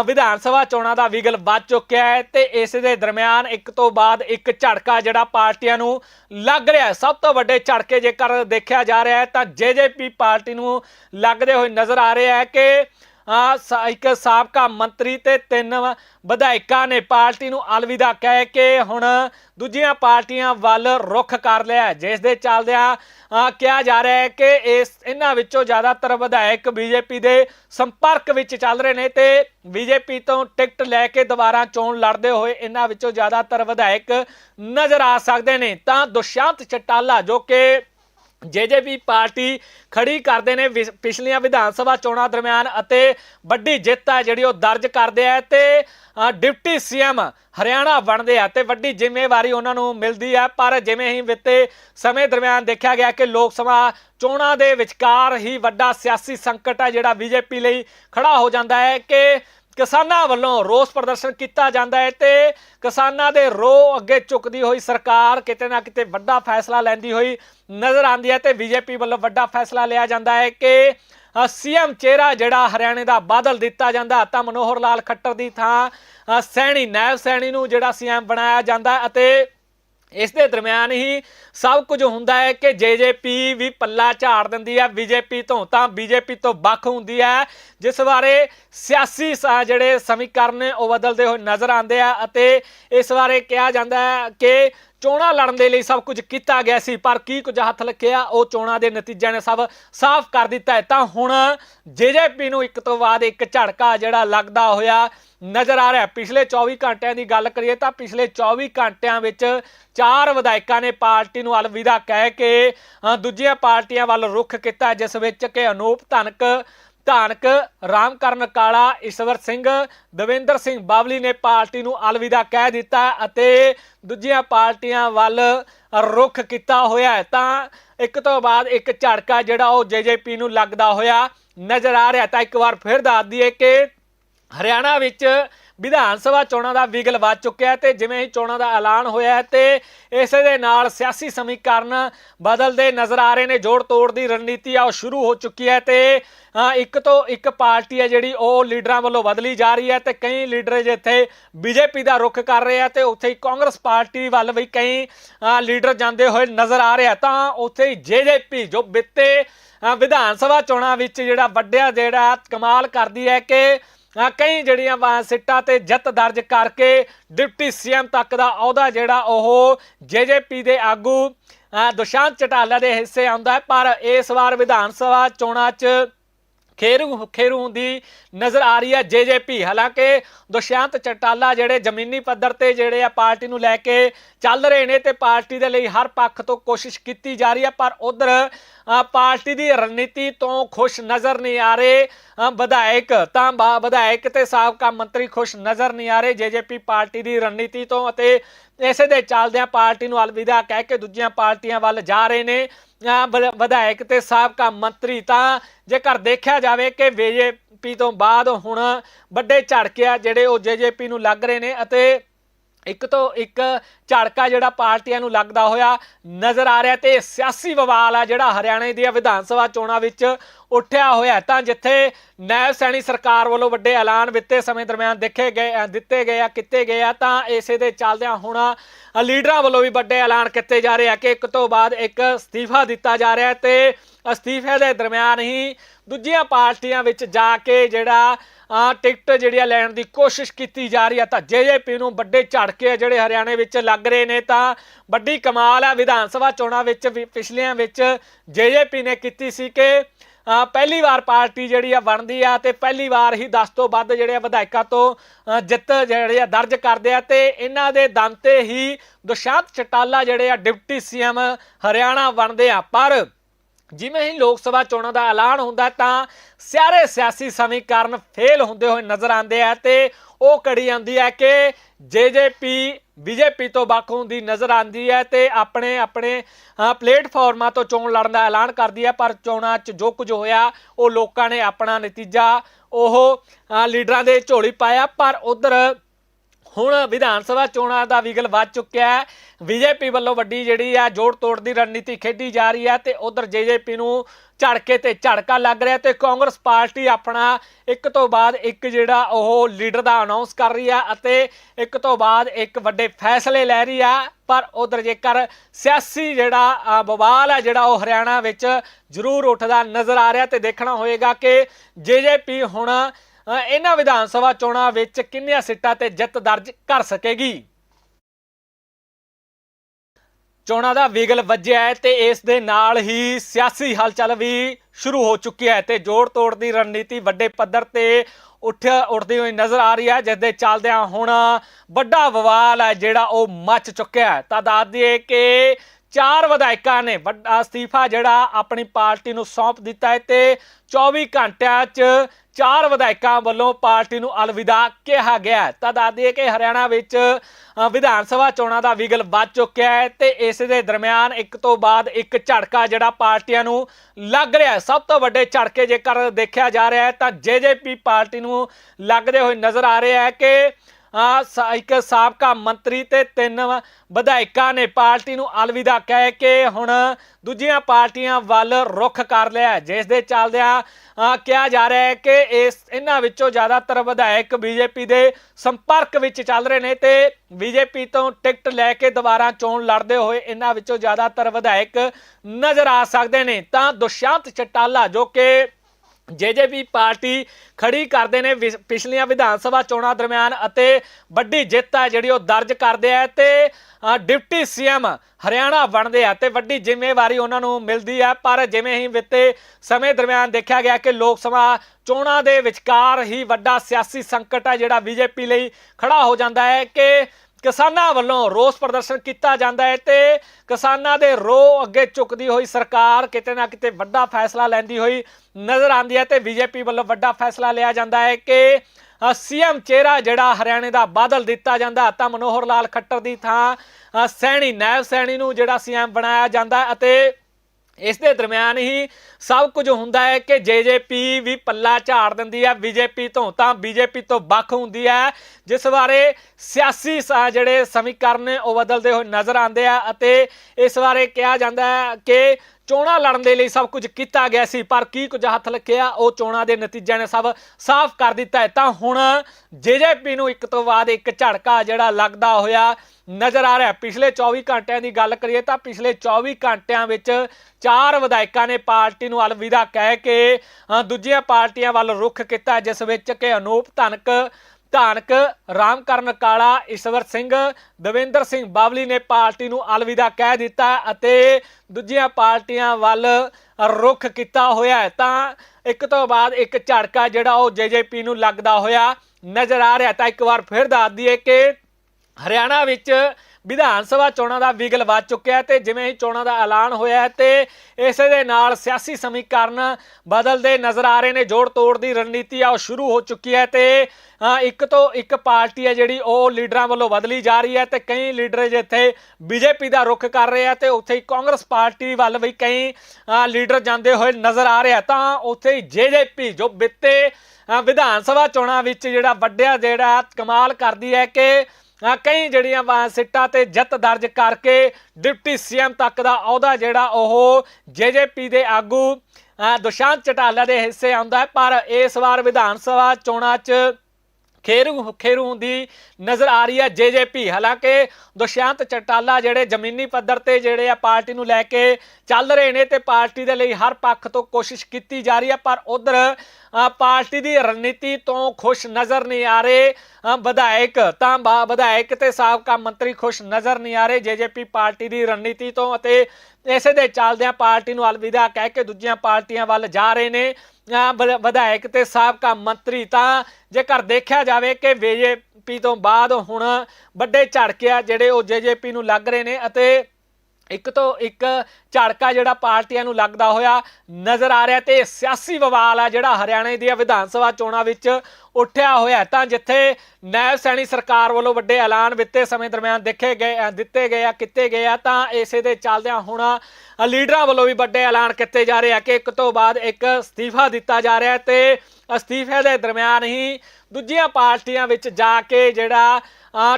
ਵਿਧਾਨ ਸਭਾ ਚੋਣਾਂ ਦਾ ਵਿਗਲ ਵੱਜ ਚੁੱਕਿਆ ਹੈ ਤੇ ਇਸ ਦੇ ਦਰਮਿਆਨ ਇੱਕ ਤੋਂ ਬਾਅਦ ਇੱਕ ਝੜਕਾ ਜਿਹੜਾ ਪਾਰਟੀਆਂ ਨੂੰ ਲੱਗ ਰਿਹਾ ਹੈ। ਸਭ ਤੋਂ ਵੱਡੇ ਝੜਕੇ ਜੇਕਰ ਦੇਖਿਆ ਜਾ ਰਿਹਾ ਹੈ ਤਾਂ ਜੇਜੇਪੀ ਪਾਰਟੀ ਨੂੰ ਲੱਗਦੇ ਹੋਏ ਨਜ਼ਰ ਆ ਰਿਹਾ ਹੈ ਕਿ ਇੱਕ ਸਾਬਕਾ ਮੰਤਰੀ ਤੇ ਤਿੰਨ ਵਿਧਾਇਕਾਂ ਨੇ ਪਾਰਟੀ ਨੂੰ ਅਲਵਿਦਾ ਕਹਿ ਕੇ ਹੁਣ ਦੂਜੀਆਂ ਪਾਰਟੀਆਂ ਵੱਲ ਰੁਖ ਕਰ ਲਿਆ ਜਿਸ ਦੇ ਚੱਲਦਿਆਂ ਕਿਹਾ ਜਾ ਰਿਹਾ ਹੈ ਕਿ ਇਸ, ਇਹਨਾਂ ਵਿੱਚੋਂ ਜ਼ਿਆਦਾਤਰ ਵਿਧਾਇਕ ਬੀਜੇਪੀ ਦੇ ਸੰਪਰਕ ਵਿੱਚ ਚੱਲ ਰਹੇ ਨੇ ਤੇ ਬੀਜੇਪੀ ਤੋਂ ਟਿਕਟ ਲੈ ਕੇ ਦੁਬਾਰਾ ਚੋਣ ਲੜਦੇ ਹੋਏ ਇਹਨਾਂ ਵਿੱਚੋਂ ਜ਼ਿਆਦਾਤਰ ਵਿਧਾਇਕ ਨਜ਼ਰ ਆ ਸਕਦੇ ਨੇ। ਤਾਂ ਦੁਸ਼ਯੰਤ ਚਟਾਲਾ ਜੋ ਕਿ ਜੇਜੇਪੀ ਪਾਰਟੀ ਖੜੀ ਕਰਦੇ ਨੇ ਵਿਸ- ਪਿਛਲੀਆਂ ਵਿਧਾਨ ਸਭਾ ਚੋਣਾਂ ਦਰਮਿਆਨ ਅਤੇ ਵੱਡੀ ਜਿੱਤ ਹੈ ਜਿਹੜੀ ਉਹ ਦਰਜ ਕਰਦੇ ਆ ਤੇ ਅ, ਡਿਪਟੀ ਸੀਐਮ ਹਰਿਆਣਾ ਬਣਦੇ ਆ ਤੇ ਵੱਡੀ ਜ਼ਿੰਮੇਵਾਰੀ ਉਹਨਾਂ ਨੂੰ ਮਿਲਦੀ ਹੈ ਪਰ ਜਿਵੇਂ ਹੀ ਵਿੱਤੇ ਸਮੇਂ ਦਰਮਿਆਨ ਦੇਖਿਆ ਗਿਆ ਕਿ ਲੋਕ ਸਭਾ ਚੋਣਾਂ ਦੇ ਵਿਚਕਾਰ ਹੀ ਵੱਡਾ ਸਿਆਸੀ ਸੰਕਟ ਹੈ ਜਿਹੜਾ ਬੀਜੇਪੀ ਲਈ ਖੜਾ ਹੋ ਜਾਂਦਾ ਹੈ ਕਿ ਕਿਸਾਨਾਂ ਵੱਲੋਂ ਰੋਸ ਪ੍ਰਦਰਸ਼ਨ ਕੀਤਾ ਜਾਂਦਾ ਹੈ ਤੇ ਕਿਸਾਨਾਂ ਦੇ ਰੋਹ ਅੱਗੇ ਚੁੱਕਦੀ ਹੋਈ ਸਰਕਾਰ ਕਿਤੇ ਨਾ ਕਿਤੇ ਵੱਡਾ ਫੈਸਲਾ ਲੈਂਦੀ ਹੋਈ ਨਜ਼ਰ ਆਉਂਦੀ ਹੈ ਤੇ ਬੀਜੇਪੀ ਵੱਲੋਂ ਵੱਡਾ ਫੈਸਲਾ ਲਿਆ ਜਾਂਦਾ ਹੈ ਕਿ ਸੀਐਮ ਚਿਹਰਾ ਜਿਹੜਾ ਹਰਿਆਣੇ ਦਾ ਬਾਦਲ ਦਿੱਤਾ ਜਾਂਦਾ ਤਾਂ ਮਨੋਹਰ ਲਾਲ ਖੱਟਰ ਦੀ ਥਾਂ ਸੈਣੀ ਨਾਇਬ ਸੈਣੀ ਨੂੰ ਜਿਹੜਾ ਸੀਐਮ ਬਣਾਇਆ ਜਾਂਦਾ ਅਤੇ ਇਸ ਦੇ ਦਰਮਿਆਨ ਹੀ ਸਭ ਕੁਝ ਹੁੰਦਾ ਹੈ ਕਿ ਜੇਜੇਪੀ ਵੀ ਪੱਲਾ ਝਾੜ ਦਿੰਦੀ ਹੈ ਬੀਜੇਪੀ ਤੋਂ ਤਾਂ ਬੀਜੇਪੀ ਤੋਂ ਵੱਖ ਹੁੰਦੀ ਹੈ। ਜਿਸ ਬਾਰੇ ਸਿਆਸੀ ਸ- ਜਿਹੜੇ ਸਮੀਕਰਨ ਨੇ ਉਹ ਬਦਲਦੇ ਹੋਏ ਨਜ਼ਰ ਆਉਂਦੇ ਆ ਅਤੇ ਇਸ ਬਾਰੇ ਕਿਹਾ ਜਾਂਦਾ ਹੈ ਕਿ ਚੋਣਾਂ ਲੜਨ ਦੇ ਲਈ ਸਭ ਕੁਝ ਕੀਤਾ ਗਿਆ ਸੀ, ਪਰ ਕੀ ਕੁਝ ਹੱਥ ਲੱਗਿਆ, ਉਹ ਚੋਣਾਂ ਦੇ ਨਤੀਜਿਆਂ ਨੇ ਸਭ ਸਾਫ਼ ਕਰ ਦਿੱਤਾ ਹੈ। ਤਾਂ ਹੁਣ ਜੇਜੇਪੀ ਨੂੰ ਇੱਕ ਤੋਂ ਬਾਅਦ ਇੱਕ ਝੜਕਾ ਜਿਹੜਾ ਲੱਗਦਾ ਹੋਇਆ ਨਜ਼ਰ ਆ ਰਿਹਾ ਪਿਛਲੇ 24 ਘੰਟਿਆਂ ਦੀ ਗੱਲ ਕਰੀਏ ਤਾਂ ਪਿਛਲੇ 24 ਘੰਟਿਆਂ ਵਿੱਚ ਚਾਰ ਵਿਧਾਇਕਾਂ ਨੇ ਪਾਰਟੀ ਨੂੰ ਅਲਵਿਦਾ ਕਹਿ ਕੇ ਦੂਜੀਆਂ ਪਾਰਟੀਆਂ ਵੱਲ ਰੁਖ ਕੀਤਾ, ਜਿਸ ਵਿੱਚ ਕਿ ਅਨੂਪ ਧਨਕ ਧਾਨਕ ਰਾਮਕਰਨ ਕਾਲਾ, ਈਸ਼ਵਰ ਸਿੰਘ, ਦਵਿੰਦਰ ਸਿੰਘ ਬਾਵਲੀ ਨੇ ਪਾਰਟੀ ਨੂੰ ਅਲਵਿਦਾ ਕਹਿ ਦਿੱਤਾ ਅਤੇ ਦੂਜੀਆਂ ਪਾਰਟੀਆਂ ਵੱਲ ਰੁਖ ਕੀਤਾ ਹੋਇਆ ਹੈ। ਤਾਂ ਇੱਕ ਤੋਂ ਬਾਅਦ ਇੱਕ ਝੜਕਾ ਜਿਹੜਾ ਉਹ ਜੇਜੇਪੀ ਨੂੰ ਲੱਗਦਾ ਹੋਇਆ ਨਜ਼ਰ ਆ ਰਿਹਾ ਤਾਂ ਇੱਕ ਵਾਰ ਫਿਰ ਦੱਸ ਦਈਏ ਕਿ ਹਰਿਆਣਾ ਵਿੱਚ ਵਿਧਾਨ ਸਭਾ ਚੋਣਾਂ ਦਾ ਵਿਗਲ ਵੱਜ ਚੁੱਕਿਆ ਹੈ ਤੇ ਜਿਵੇਂ ਹੀ ਚੋਣਾਂ ਦਾ ਐਲਾਨ ਹੋਇਆ ਹੈ ਤੇ ਇਸੇ ਦੇ ਨਾਲ ਸਿਆਸੀ ਸਮੀਕਰਨ ਬਦਲਦੇ ਨਜ਼ਰ ਆ ਰਹੇ ਨੇ, ਜੋੜ ਤੋੜ ਦੀ ਰਣਨੀਤੀ ਆ, ਉਹ ਸ਼ੁਰੂ ਹੋ ਚੁੱਕੀ ਹੈ ਤੇ ਇੱਕ ਤੋਂ ਇੱਕ ਪਾਰਟੀ ਹੈ ਜਿਹੜੀ ਉਹ ਲੀਡਰਾਂ ਵੱਲੋਂ ਬਦਲੀ ਜਾ ਰਹੀ ਹੈ ਤੇ ਕਈ ਲੀਡਰ ਜਿੱਥੇ ਬੀਜੇਪੀ ਦਾ ਰੁਖ ਕਰ ਰਹੇ ਆ ਤੇ ਉੱਥੇ ਹੀ ਕਾਂਗਰਸ ਪਾਰਟੀ ਵੱਲ ਵੀ ਕਈ ਲੀਡਰ ਜਾਂਦੇ ਹੋਏ ਨਜ਼ਰ ਆ ਰਹੇ ਆ। ਤਾਂ ਉੱਥੇ ਹੀ ਜੇਜੇਪੀ ਜੋ ਬਿੱਤੇ ਵਿਧਾਨ ਸਭਾ ਚੋਣਾਂ ਵਿੱਚ ਜਿਹੜਾ ਵੱਡਿਆ ਜਿਹੜਾ ਕਮਾਲ ਕਰਦੀ ਹੈ ਕਿ ਕਈ ਜਿਹੜੀਆਂ ਵਾ- ਸਿੱਟਾਂ ਤੇ ਜਿੱਤ ਦਰਜ ਕਰਕੇ ਡਿਪਟੀ ਸੀਐਮ ਤੱਕ ਦਾ ਅਹੁਦਾ ਜਿਹੜਾ ਉਹ ਜੇਜੇਪੀ ਦੇ ਆਗੂ ਦੁਸ਼ਾਂਤ ਚਟਾਲਾ ਦੇ ਹਿੱਸੇ ਆਉਂਦਾ ਹੈ। ਪਰ ਇਸ ਵਾਰ ਵਿਧਾਨ ਸਭਾ ਚੋਣਾਂ 'ਚ ਖੇਰੂ ਖੇਰੂ ਹੁੰਦੀ ਨਜ਼ਰ ਆ ਰਹੀ ਹੈ ਜੇਜੇਪੀ। ਹਾਲਾਂਕਿ ਦੁਸ਼ਯੰਤ ਚਟਾਲਾ ਜਿਹੜੇ ਜ਼ਮੀਨੀ ਪੱਧਰ ਤੇ ਜਿਹੜੇ ਆ ਪਾਰਟੀ ਨੂੰ ਲੈ ਕੇ ਚੱਲ ਰਹੇ ਨੇ ਤੇ ਪਾਰਟੀ ਦੇ ਲਈ ਹਰ ਪੱਖ ਤੋਂ ਕੋਸ਼ਿਸ਼ ਕੀਤੀ ਜਾ ਰਹੀ ਹੈ, ਪਰ ਉਧਰ ਪਾਰਟੀ ਦੀ ਰਣਨੀਤੀ ਤੋਂ ਖੁਸ਼ ਨਜ਼ਰ ਨਹੀਂ ਆ ਰਹੇ। ਵਿਧਾਇਕ ਤਾਂ ਬਾ- ਵਿਧਾਇਕ ਤੇ ਸਾਬਕਾ ਮੰਤਰੀ ਖੁਸ਼ ਨਜ਼ਰ ਨਹੀਂ ਆ ਰਹੇ ਜੇਜੇਪੀ ਪਾਰਟੀ ਦੀ ਰਣਨੀਤੀ ਤੋਂ ਅਤੇ ਇਸੇ ਦੇ ਚੱਲਦਿਆਂ ਪਾਰਟੀ ਨੂੰ ਅਲਵਿਦਾ ਕਹਿ ਕੇ ਦੂਜੀਆਂ ਪਾਰਟੀਆਂ ਵੱਲ ਜਾ ਰਹੇ ਨੇ। ਅ, ਵਿਧਾਇਕ ਤੇ ਸਾਬਕਾ ਮੰਤਰੀ ਤਾਂ ਜੇਕਰ ਦੇਖਿਆ ਜਾਵੇ ਕਿ ਬੀਜੇਪੀ ਤੋਂ ਬਾਅਦ ਹੁਣ ਵੱਡੇ ਝੜਕੇ ਆ ਜਿਹੜੇ ਉਹ ਜੇਜੇਪੀ ਨੂੰ ਲੱਗ ਰਹੇ ਨੇ ਅਤੇ ਇੱਕ ਤੋਂ ਇੱਕ ਝੜਕਾ ਜਿਹੜਾ ਪਾਰਟੀਆਂ ਨੂੰ ਲੱਗਦਾ ਹੋਇਆ ਨਜ਼ਰ ਆ ਰਿਹਾ ਤੇ ਸਿਆਸੀ ਵਿਵਾਲ ਆ ਜਿਹੜਾ ਹਰਿਆਣੇ ਦੀਆਂ ਵਿਧਾਨ ਸਭਾ ਚੋਣਾਂ ਵਿੱਚ ਉੱਠਿਆ ਹੋਇਆ ਤਾਂ ਜਿੱਥੇ ਨੈਬ ਸੈਣੀ ਸਰਕਾਰ ਵੱਲੋਂ ਵੱਡੇ ਐਲਾਨ ਵਿੱਤੇ ਸਮੇਂ ਦਰਮਿਆਨ ਦੇਖੇ ਗਏ ਦਿੱਤੇ ਗਏ ਆ, ਕੀਤੇ ਗਏ ਆ, ਤਾਂ ਇਸੇ ਦੇ ਚੱਲਦਿਆਂ ਹੁਣ ਲੀਡਰਾਂ ਵੱਲੋਂ ਵੀ ਵੱਡੇ ਐਲਾਨ ਕੀਤੇ ਜਾ ਰਹੇ ਆ ਕਿ ਇੱਕ ਤੋਂ ਬਾਅਦ ਇੱਕ ਅਸਤੀਫਾ ਦਿੱਤਾ ਜਾ ਰਿਹਾ ਹੈ ਤੇ ਅਸਤੀਫੇ ਦੇ ਦਰਮਿਆਨ ਹੀ ਦੂਜੀਆਂ ਪਾਰਟੀਆਂ ਵਿੱਚ ਜਾ ਕੇ ਜਿਹੜਾ ਟਿਕਟ ਜਿਹੜੀ ਆ ਲੈਣ ਦੀ ਕੋਸ਼ਿਸ਼ ਕੀਤੀ ਜਾ ਰਹੀ ਹੈ ਤਾਂ ਜੇਜੇਪੀ ਨੂੰ ਵੱਡੇ ਝੜਕੇ ਜਿਹੜੇ ਹਰਿਆਣੇ ਵਿੱਚ ਲੱਗ ਰਹੇ ਨੇ, ਤਾਂ ਵੱਡੀ ਕਮਾਲ ਹੈ ਵਿਧਾਨ ਸਭਾ ਚੋਣਾਂ ਵਿੱਚ ਵੀ ਪਿਛਲੀਆਂ ਵਿੱਚ ਜੇਜੇਪੀ ਨੇ ਕੀਤੀ ਸੀ ਕਿ ਪਹਿਲੀ ਵਾਰ ਪਾਰਟੀ ਜਿਹੜੀ ਆ ਬਣਦੀ ਆ ਤੇ ਪਹਿਲੀ ਵਾਰ ਹੀ 10 ਤੋਂ ਵੱਧ ਜਿਹੜੇ ਆ ਵਿਧਾਇਕਾਂ ਤੋਂ ਜਿੱਤ ਜਿਹੜੇ ਆ ਦਰਜ ਕਰਦੇ ਆ ਤੇ ਇਹਨਾਂ ਦੇ ਦਮ ਤੇ ਹੀ ਦੁਸ਼ਾਂਤ ਚਟਾਲਾ ਜਿਹੜੇ ਆ ਡਿਪਟੀ ਸੀਐਮ ਹਰਿਆਣਾ ਬਣਦੇ ਆ। ਪਰ ਜਿਵੇਂ ਹੀ ਲੋਕ ਸਭਾ ਚੋਣਾਂ ਦਾ ਐਲਾਨ ਹੁੰਦਾ ਤਾਂ ਸਾਰੇ ਸਿਆਸੀ ਸਮੀਕਰਨ ਫੇਲ ਹੁੰਦੇ ਹੋਏ ਨਜ਼ਰ ਆਉਂਦੇ ਆ ਤੇ ਉਹ ਕੜੀ ਆਉਂਦੀ ਹੈ ਕਿ ਜੇਜੇਪੀ ਬੀਜੇਪੀ ਤੋਂ ਵੱਖ ਹੁੰਦੀ ਨਜ਼ਰ ਆਉਂਦੀ ਹੈ ਤੇ ਆਪਣੇ ਆਪਣੇ ਪਲੇਟਫਾਰਮਾਂ ਤੋਂ ਚੋਣ ਲੜਨ ਦਾ ਐਲਾਨ ਕਰਦੀ ਹੈ, ਪਰ ਚੋਣਾਂ 'ਚ ਜੋ ਕੁਝ ਹੋਇਆ, ਉਹ ਲੋਕਾਂ ਨੇ ਆਪਣਾ ਨਤੀਜਾ, ਉਹ ਲੀਡਰਾਂ ਦੇ ਝੋਲੀ ਪਾਇਆ, ਪਰ ਉਧਰ ਹੁਣ ਵਿਧਾਨ ਸਭਾ ਚੋਣਾਂ ਦਾ ਵਿਗਲ ਵੱਜ ਚੁੱਕਿਆ ਹੈ। ਬੀਜੇਪੀ ਵੱਲੋਂ ਵੱਡੀ ਜਿਹੜੀ ਆ ਜੋੜ ਤੋੜ ਦੀ ਰਣਨੀਤੀ ਖੇਡੀ ਜਾ ਰਹੀ ਹੈ ਤੇ ਉਧਰ ਜੇਜੇਪੀ ਨੂੰ ਝੜਕੇ ਤੇ ਝੜਕਾ ਲੱਗ ਰਿਹਾ ਤੇ ਕਾਂਗਰਸ ਪਾਰਟੀ ਆਪਣਾ ਇੱਕ ਤੋਂ ਬਾਅਦ ਇੱਕ ਜਿਹੜਾ ਉਹ ਲੀਡਰ ਦਾ ਅਨਾਉਂਸ ਕਰ ਰਹੀ ਆ ਅਤੇ ਇੱਕ ਤੋਂ ਬਾਅਦ ਇੱਕ ਵੱਡੇ ਫੈਸਲੇ ਲੈ ਰਹੀ ਆ। ਪਰ ਉਧਰ ਜੇਕਰ ਸਿਆਸੀ ਜਿਹੜਾ ਬਵਾਲ ਹੈ ਜਿਹੜਾ ਉਹ ਹਰਿਆਣਾ ਵਿੱਚ ਜ਼ਰੂਰ ਉੱਠਦਾ ਨਜ਼ਰ ਆ ਰਿਹਾ ਤੇ ਦੇਖਣਾ ਹੋਏਗਾ ਕਿ ਜੇਜੇਪੀ ਹੁਣ ਇਹਨਾਂ ਵਿਧਾਨ ਸਭਾ ਚੋਣਾਂ ਵਿੱਚ ਕਿੰਨੀਆਂ ਸੀਟਾਂ ਤੇ ਜਿੱਤ ਦਰਜ ਕਰ ਸਕੇਗੀ। ਚੋਣਾਂ ਦਾ ਵਿਗਲ ਵੱਜਿਆ ਹੈ ਤੇ ਇਸ ਦੇ ਨਾਲ ਹੀ ਸਿਆਸੀ ਹਲਚਲ ਵੀ ਸ਼ੁਰੂ ਹੋ ਚੁੱਕੀ ਹੈ ਤੇ ਜੋੜ ਤੋੜ ਦੀ ਰਣਨੀਤੀ ਵੱਡੇ ਪੱਧਰ ਤੇ ਉੱਠ ਉੱਠਦੀ ਹੋਈ ਨਜ਼ਰ ਆ ਰਹੀ ਹੈ, ਜਿਸ ਦੇ ਚੱਲਦਿਆਂ ਹੁਣ ਵੱਡਾ ਬਵਾਲ ਹੈ ਜਿਹੜਾ ਉਹ ਮੱਚ ਚੁੱਕਿਆ ਹੈ। ਤਾਂ ਦੱਸ ਦਈਏ ਕਿ ਚਾਰ ਵਿਧਾਇਕਾਂ ਨੇ ਵੱਡਾ ਅਸਤੀਫਾ ਜਿਹੜਾ ਆਪਣੀ ਪਾਰਟੀ ਨੂੰ ਸੌਂਪ ਦਿੱਤਾ ਹੈ ਤੇ 24 ਘੰਟਿਆਂ 'ਚ ਚਾਰ ਵਿਧਾਇਕਾਂ ਵੱਲੋਂ ਪਾਰਟੀ ਨੂੰ ਅਲਵਿਦਾ ਕਿਹਾ ਗਿਆ ਤਾਂ ਦੱਸ ਕਿ ਹਰਿਆਣਾ ਵਿੱਚ ਵਿਧਾਨ ਸਭਾ ਚੋਣਾਂ ਦਾ ਵਿਗਲ ਵੱਜ ਚੁੱਕਿਆ ਹੈ ਤੇ ਇਸ ਦੇ ਦਰਮਿਆਨ ਇੱਕ ਤੋਂ ਬਾਅਦ ਇੱਕ ਝਟਕਾ ਜਿਹੜਾ ਪਾਰਟੀਆਂ ਨੂੰ ਲੱਗ ਰਿਹਾ ਸਭ ਤੋਂ ਵੱਡੇ ਝਟਕੇ ਜੇਕਰ ਦੇਖਿਆ ਜਾ ਰਿਹਾ ਹੈ ਤਾਂ ਜੇਜੇਪੀ ਪਾਰਟੀ ਨੂੰ ਲੱਗਦੇ ਹੋਏ ਨਜ਼ਰ ਆ ਰਿਹਾ ਹੈ ਕਿ ਇੱਕ ਸਾਬਕਾ ਮੰਤਰੀ ਤੇ ਤਿੰਨ ਵਿਧਾਇਕਾਂ ਨੇ ਪਾਰਟੀ ਨੂੰ ਅਲਵਿਦਾ ਕਹਿ ਕੇ ਹੁਣ ਦੂਜੀਆਂ ਪਾਰਟੀਆਂ ਵੱਲ ਰੁਖ ਕਰ ਲਿਆ ਜਿਸ ਦੇ ਚੱਲਦਿਆਂ ਕਿਹਾ ਜਾ ਰਿਹਾ ਹੈ ਕਿ ਇਸ, ਇਹਨਾਂ ਵਿੱਚੋਂ ਜ਼ਿਆਦਾਤਰ ਵਿਧਾਇਕ ਬੀਜੇਪੀ ਦੇ ਸੰਪਰਕ ਵਿੱਚ ਚੱਲ ਰਹੇ ਨੇ ਤੇ ਬੀਜੇਪੀ ਤੋਂ ਟਿਕਟ ਲੈ ਕੇ ਦੁਬਾਰਾ ਚੋਣ ਲੜਦੇ ਹੋਏ ਇਹਨਾਂ ਵਿੱਚੋਂ ਜ਼ਿਆਦਾਤਰ ਵਿਧਾਇਕ ਨਜ਼ਰ ਆ ਸਕਦੇ ਨੇ। ਤਾਂ ਦੁਸ਼ਯੰਤ ਚਟਾਲਾ ਜੋ ਕਿ ਜੇਜੇਪੀ ਪਾਰਟੀ ਖੜੀ ਕਰਦੇ ਨੇ ਵਿਸ- ਪਿਛਲੀਆਂ ਵਿਧਾਨ ਸਭਾ ਚੋਣਾਂ ਦਰਮਿਆਨ ਅਤੇ ਵੱਡੀ ਜਿੱਤ ਹੈ ਜਿਹੜੀ ਉਹ ਦਰਜ ਕਰਦੇ ਆ ਤੇ ਅ, ਡਿਪਟੀ ਸੀਐਮ ਹਰਿਆਣਾ ਬਣਦੇ ਆ ਤੇ ਵੱਡੀ ਜ਼ਿੰਮੇਵਾਰੀ ਉਹਨਾਂ ਨੂੰ ਮਿਲਦੀ ਹੈ ਪਰ ਜਿਵੇਂ ਹੀ ਵਿੱਤੇ ਸਮੇਂ ਦਰਮਿਆਨ ਦੇਖਿਆ ਗਿਆ ਕਿ ਲੋਕ ਸਭਾ ਚੋਣਾਂ ਦੇ ਵਿਚਕਾਰ ਹੀ ਵੱਡਾ ਸਿਆਸੀ ਸੰਕਟ ਹੈ ਜਿਹੜਾ ਬੀਜੇਪੀ ਲਈ ਖੜਾ ਹੋ ਜਾਂਦਾ ਹੈ ਕਿ ਕਿਸਾਨਾਂ ਵੱਲੋਂ ਰੋਸ ਪ੍ਰਦਰਸ਼ਨ ਕੀਤਾ ਜਾਂਦਾ ਹੈ ਤੇ ਕਿਸਾਨਾਂ ਦੇ ਰੋਹ ਅੱਗੇ ਚੁੱਕਦੀ ਹੋਈ ਸਰਕਾਰ ਕਿਤੇ ਨਾ ਕਿਤੇ ਵੱਡਾ ਫੈਸਲਾ ਲੈਂਦੀ ਹੋਈ ਨਜ਼ਰ ਆਉਂਦੀ ਹੈ ਤੇ ਬੀਜੇਪੀ ਵੱਲੋਂ ਵੱਡਾ ਫੈਸਲਾ ਲਿਆ ਜਾਂਦਾ ਹੈ ਕਿ ਸੀਐਮ ਚਿਹਰਾ ਜਿਹੜਾ ਹਰਿਆਣੇ ਦਾ ਬਾਦਲ ਦਿੱਤਾ ਜਾਂਦਾ ਤਾਂ ਮਨੋਹਰ ਲਾਲ ਖੱਟਰ ਦੀ ਥਾਂ ਸੈਣੀ, ਨੈਬ ਸੈਣੀ ਨੂੰ ਜਿਹੜਾ ਸੀਐਮ ਬਣਾਇਆ ਜਾਂਦਾ ਅਤੇ ਇਸ ਦੇ ਦਰਮਿਆਨ ਹੀ ਸਭ ਕੁਝ ਹੁੰਦਾ ਹੈ ਕਿ ਜੇਜੇਪੀ ਵੀ ਪੱਲਾ ਝਾੜ ਦਿੰਦੀ ਹੈ ਬੀਜੇਪੀ ਤੋਂ ਤਾਂ ਬੀਜੇਪੀ ਤੋਂ ਵੱਖ ਹੁੰਦੀ ਹੈ। ਜਿਸ ਬਾਰੇ ਸਿਆਸੀ ਸ- ਜਿਹੜੇ ਸਮੀਕਰਨ ਨੇ, ਉਹ ਬਦਲਦੇ ਹੋਏ ਨਜ਼ਰ ਆਉਂਦੇ ਆ ਅਤੇ ਇਸ ਬਾਰੇ ਕਿਹਾ ਜਾਂਦਾ ਹੈ ਕਿ ਚੋਣਾਂ ਲੜਨ ਦੇ ਲਈ ਸਭ ਕੁਝ ਕੀਤਾ ਗਿਆ ਸੀ, ਪਰ ਕੀ ਕੁਝ ਹੱਥ ਲੱਗਿਆ, ਉਹ ਚੋਣਾਂ ਦੇ ਨਤੀਜਿਆਂ ਨੇ ਸਭ ਸਾਫ਼ ਕਰ ਦਿੱਤਾ ਹੈ। ਤਾਂ ਹੁਣ ਜੇਜੇਪੀ ਨੂੰ ਇੱਕ ਤੋਂ ਬਾਅਦ ਇੱਕ ਝੜਕਾ ਜਿਹੜਾ ਲੱਗਦਾ ਹੋਇਆ ਨਜ਼ਰ ਆ ਰਿਹਾ ਪਿਛਲੇ 24 ਘੰਟਿਆਂ ਦੀ ਗੱਲ ਕਰੀਏ ਤਾਂ ਪਿਛਲੇ 24 ਘੰਟਿਆਂ ਵਿੱਚ ਚਾਰ ਵਿਧਾਇਕਾਂ ਨੇ ਪਾਰਟੀ ਨੂੰ ਅਲਵਿਦਾ ਕਹਿ ਕੇ ਦੂਜੀਆਂ ਪਾਰਟੀਆਂ ਵੱਲ ਰੁਖ ਕੀਤਾ, ਜਿਸ ਵਿੱਚ ਕਿ ਅਨੂਪ ਧਨਕ ਧਾਨਕ ਰਾਮਕਰਨ ਕਾਲਾ, ਈਸ਼ਵਰ ਸਿੰਘ, ਦਵਿੰਦਰ ਸਿੰਘ ਬਾਵਲੀ ਨੇ ਪਾਰਟੀ ਨੂੰ ਅਲਵਿਦਾ ਕਹਿ ਦਿੱਤਾ ਅਤੇ ਦੂਜੀਆਂ ਪਾਰਟੀਆਂ ਵੱਲ ਰੁਖ ਕੀਤਾ ਹੋਇਆ ਤਾਂ ਇੱਕ ਤੋਂ ਬਾਅਦ ਇੱਕ ਝੜਕਾ ਜਿਹੜਾ ਉਹ ਜੇਜੇਪੀ ਨੂੰ ਲੱਗਦਾ ਹੋਇਆ ਨਜ਼ਰ ਆ ਰਿਹਾ ਤਾਂ ਇੱਕ ਵਾਰ ਫਿਰ ਦੱਸ ਦਈਏ ਕਿ ਹਰਿਆਣਾ ਵਿੱਚ ਵਿਧਾਨ ਸਭਾ ਚੋਣਾਂ ਦਾ ਵਿਗਲ ਵੱਜ ਚੁੱਕਿਆ ਹੈ ਤੇ ਜਿਵੇਂ ਹੀ ਚੋਣਾਂ ਦਾ ਐਲਾਨ ਹੋਇਆ ਹੈ ਤੇ ਇਸੇ ਦੇ ਨਾਲ ਸਿਆਸੀ ਸਮੀਕਰਨ ਬਦਲਦੇ ਨਜ਼ਰ ਆ ਰਹੇ ਨੇ। ਜੋੜ ਤੋੜ ਦੀ ਰਣਨੀਤੀ ਆ, ਉਹ ਸ਼ੁਰੂ ਹੋ ਚੁੱਕੀ ਹੈ ਤੇ ਇੱਕ ਤੋਂ ਇੱਕ ਪਾਰਟੀ ਹੈ ਜਿਹੜੀ ਉਹ ਲੀਡਰਾਂ ਵੱਲੋਂ ਬਦਲੀ ਜਾ ਰਹੀ ਹੈ ਤੇ ਕਈ ਲੀਡਰ ਜਿੱਥੇ ਬੀਜੇਪੀ ਦਾ ਰੁਖ ਕਰ ਰਹੇ ਆ ਤੇ ਉੱਥੇ ਹੀ ਕਾਂਗਰਸ ਪਾਰਟੀ ਵੱਲ ਵੀ ਕਈ ਲੀਡਰ ਜਾਂਦੇ ਹੋਏ ਨਜ਼ਰ ਆ ਰਿਹਾ ਤਾਂ ਉੱਥੇ ਹੀ ਜੇਜੇਪੀ ਜੋ ਬਿੱਤੇ ਵਿਧਾਨ ਸਭਾ ਚੋਣਾਂ ਵਿੱਚ ਜਿਹੜਾ ਵੱਡਿਆ ਜਿਹੜਾ ਕਮਾਲ ਕਰਦੀ ਹੈ ਕਿ ਕਈ ਜਿਹੜੀਆਂ ਵਾ- ਸਿੱਟਾਂ ਤੇ ਜਿੱਤ ਦਰਜ ਕਰਕੇ ਡਿਪਟੀ ਸੀਐਮ ਤੱਕ ਦਾ ਅਹੁਦਾ ਜਿਹੜਾ ਉਹ ਜੇਜੇਪੀ ਦੇ ਆਗੂ ਅ, ਦੁਸ਼ਾਂਤ ਚਟਾਲਾ ਦੇ ਹਿੱਸੇ ਆਉਂਦਾ ਹੈ ਪਰ ਇਸ ਵਾਰ ਵਿਧਾਨ ਸਭਾ ਚੋਣਾਂ 'ਚ ਖੇਰੂ ਖੇਰੂ ਹੁੰਦੀ ਨਜ਼ਰ ਆ ਰਹੀ ਹੈ ਜੇਜੇਪੀ ਹਾਲਾਂਕਿ ਦੁਸ਼ਯੰਤ ਚਟਾਲਾ ਜਿਹੜੇ ਜ਼ਮੀਨੀ ਪੱਧਰ ਤੇ ਜਿਹੜੇ ਆ ਪਾਰਟੀ ਨੂੰ ਲੈ ਕੇ ਚੱਲ ਰਹੇ ਨੇ ਤੇ ਪਾਰਟੀ ਦੇ ਲਈ ਹਰ ਪੱਖ ਤੋਂ ਕੋਸ਼ਿਸ਼ ਕੀਤੀ ਜਾ ਰਹੀ ਹੈ, ਪਰ ਉਧਰ ਪਾਰਟੀ ਦੀ ਰਣਨੀਤੀ ਤੋਂ ਖੁਸ਼ ਨਜ਼ਰ ਨਹੀਂ ਆ ਰਹੇ ਵਿਧਾਇਕ। ਤਾਂ ਬਾ- ਵਿਧਾਇਕ ਤੇ ਸਾਬਕਾ ਮੰਤਰੀ ਖੁਸ਼ ਨਜ਼ਰ ਨਹੀਂ ਆ ਰਹੇ ਜੇਜੇਪੀ ਪਾਰਟੀ ਦੀ ਰਣਨੀਤੀ ਤੋਂ ਅਤੇ ਇਸੇ ਦੇ ਚੱਲਦਿਆਂ ਪਾਰਟੀ ਨੂੰ ਅਲਵਿਦਾ ਕਹਿ ਕੇ ਦੂਜੀਆਂ ਪਾਰਟੀਆਂ ਵੱਲ ਜਾ ਰਹੇ ਨੇ। ਅ, ਵਿਧਾਇਕ ਤੇ ਸਾਬਕਾ ਮੰਤਰੀ ਤਾਂ ਜੇਕਰ ਦੇਖਿਆ ਜਾਵੇ ਕਿ ਬੀਜੇਪੀ ਤੋਂ ਬਾਅਦ ਹੁਣ ਵੱਡੇ ਝੜਕੇ ਆ ਜਿਹੜੇ ਉਹ ਜੇਜੇਪੀ ਨੂੰ ਲੱਗ ਰਹੇ ਨੇ ਅਤੇ ਇੱਕ ਤੋਂ ਇੱਕ ਝੜਕਾ ਜਿਹੜਾ ਪਾਰਟੀਆਂ ਨੂੰ ਲੱਗਦਾ ਹੋਇਆ ਨਜ਼ਰ ਆ ਰਿਹਾ ਤੇ ਸਿਆਸੀ ਬਵਾਲ ਆ ਜਿਹੜਾ ਹਰਿਆਣੇ ਦੀਆਂ ਵਿਧਾਨ ਸਭਾ ਚੋਣਾਂ ਵਿੱਚ ਉੱਠਿਆ ਹੋਇਆ ਤਾਂ ਜਿੱਥੇ ਨੈਬ ਸੈਣੀ ਸਰਕਾਰ ਵੱਲੋਂ ਵੱਡੇ ਐਲਾਨ ਵਿੱਤੇ ਸਮੇਂ ਦਰਮਿਆਨ ਦੇਖੇ ਗਏ ਦਿੱਤੇ ਗਏ ਆ ਕੀਤੇ ਗਏ ਆ ਤਾਂ ਇਸੇ ਦੇ ਚੱਲਦਿਆਂ ਹੁਣ ਲੀਡਰਾਂ ਵੱਲੋਂ ਵੀ ਵੱਡੇ ਐਲਾਨ ਕੀਤੇ ਜਾ ਰਹੇ ਆ ਕਿ ਇੱਕ ਤੋਂ ਬਾਅਦ ਇੱਕ ਅਸਤੀਫਾ ਦਿੱਤਾ ਜਾ ਰਿਹਾ ਹੈ ਤੇ ਅਸਤੀਫੇ ਦੇ ਦਰਮਿਆਨ ਹੀ ਦੂਜੀਆਂ ਪਾਰਟੀਆਂ ਵਿੱਚ ਜਾ ਕੇ ਜਿਹੜਾ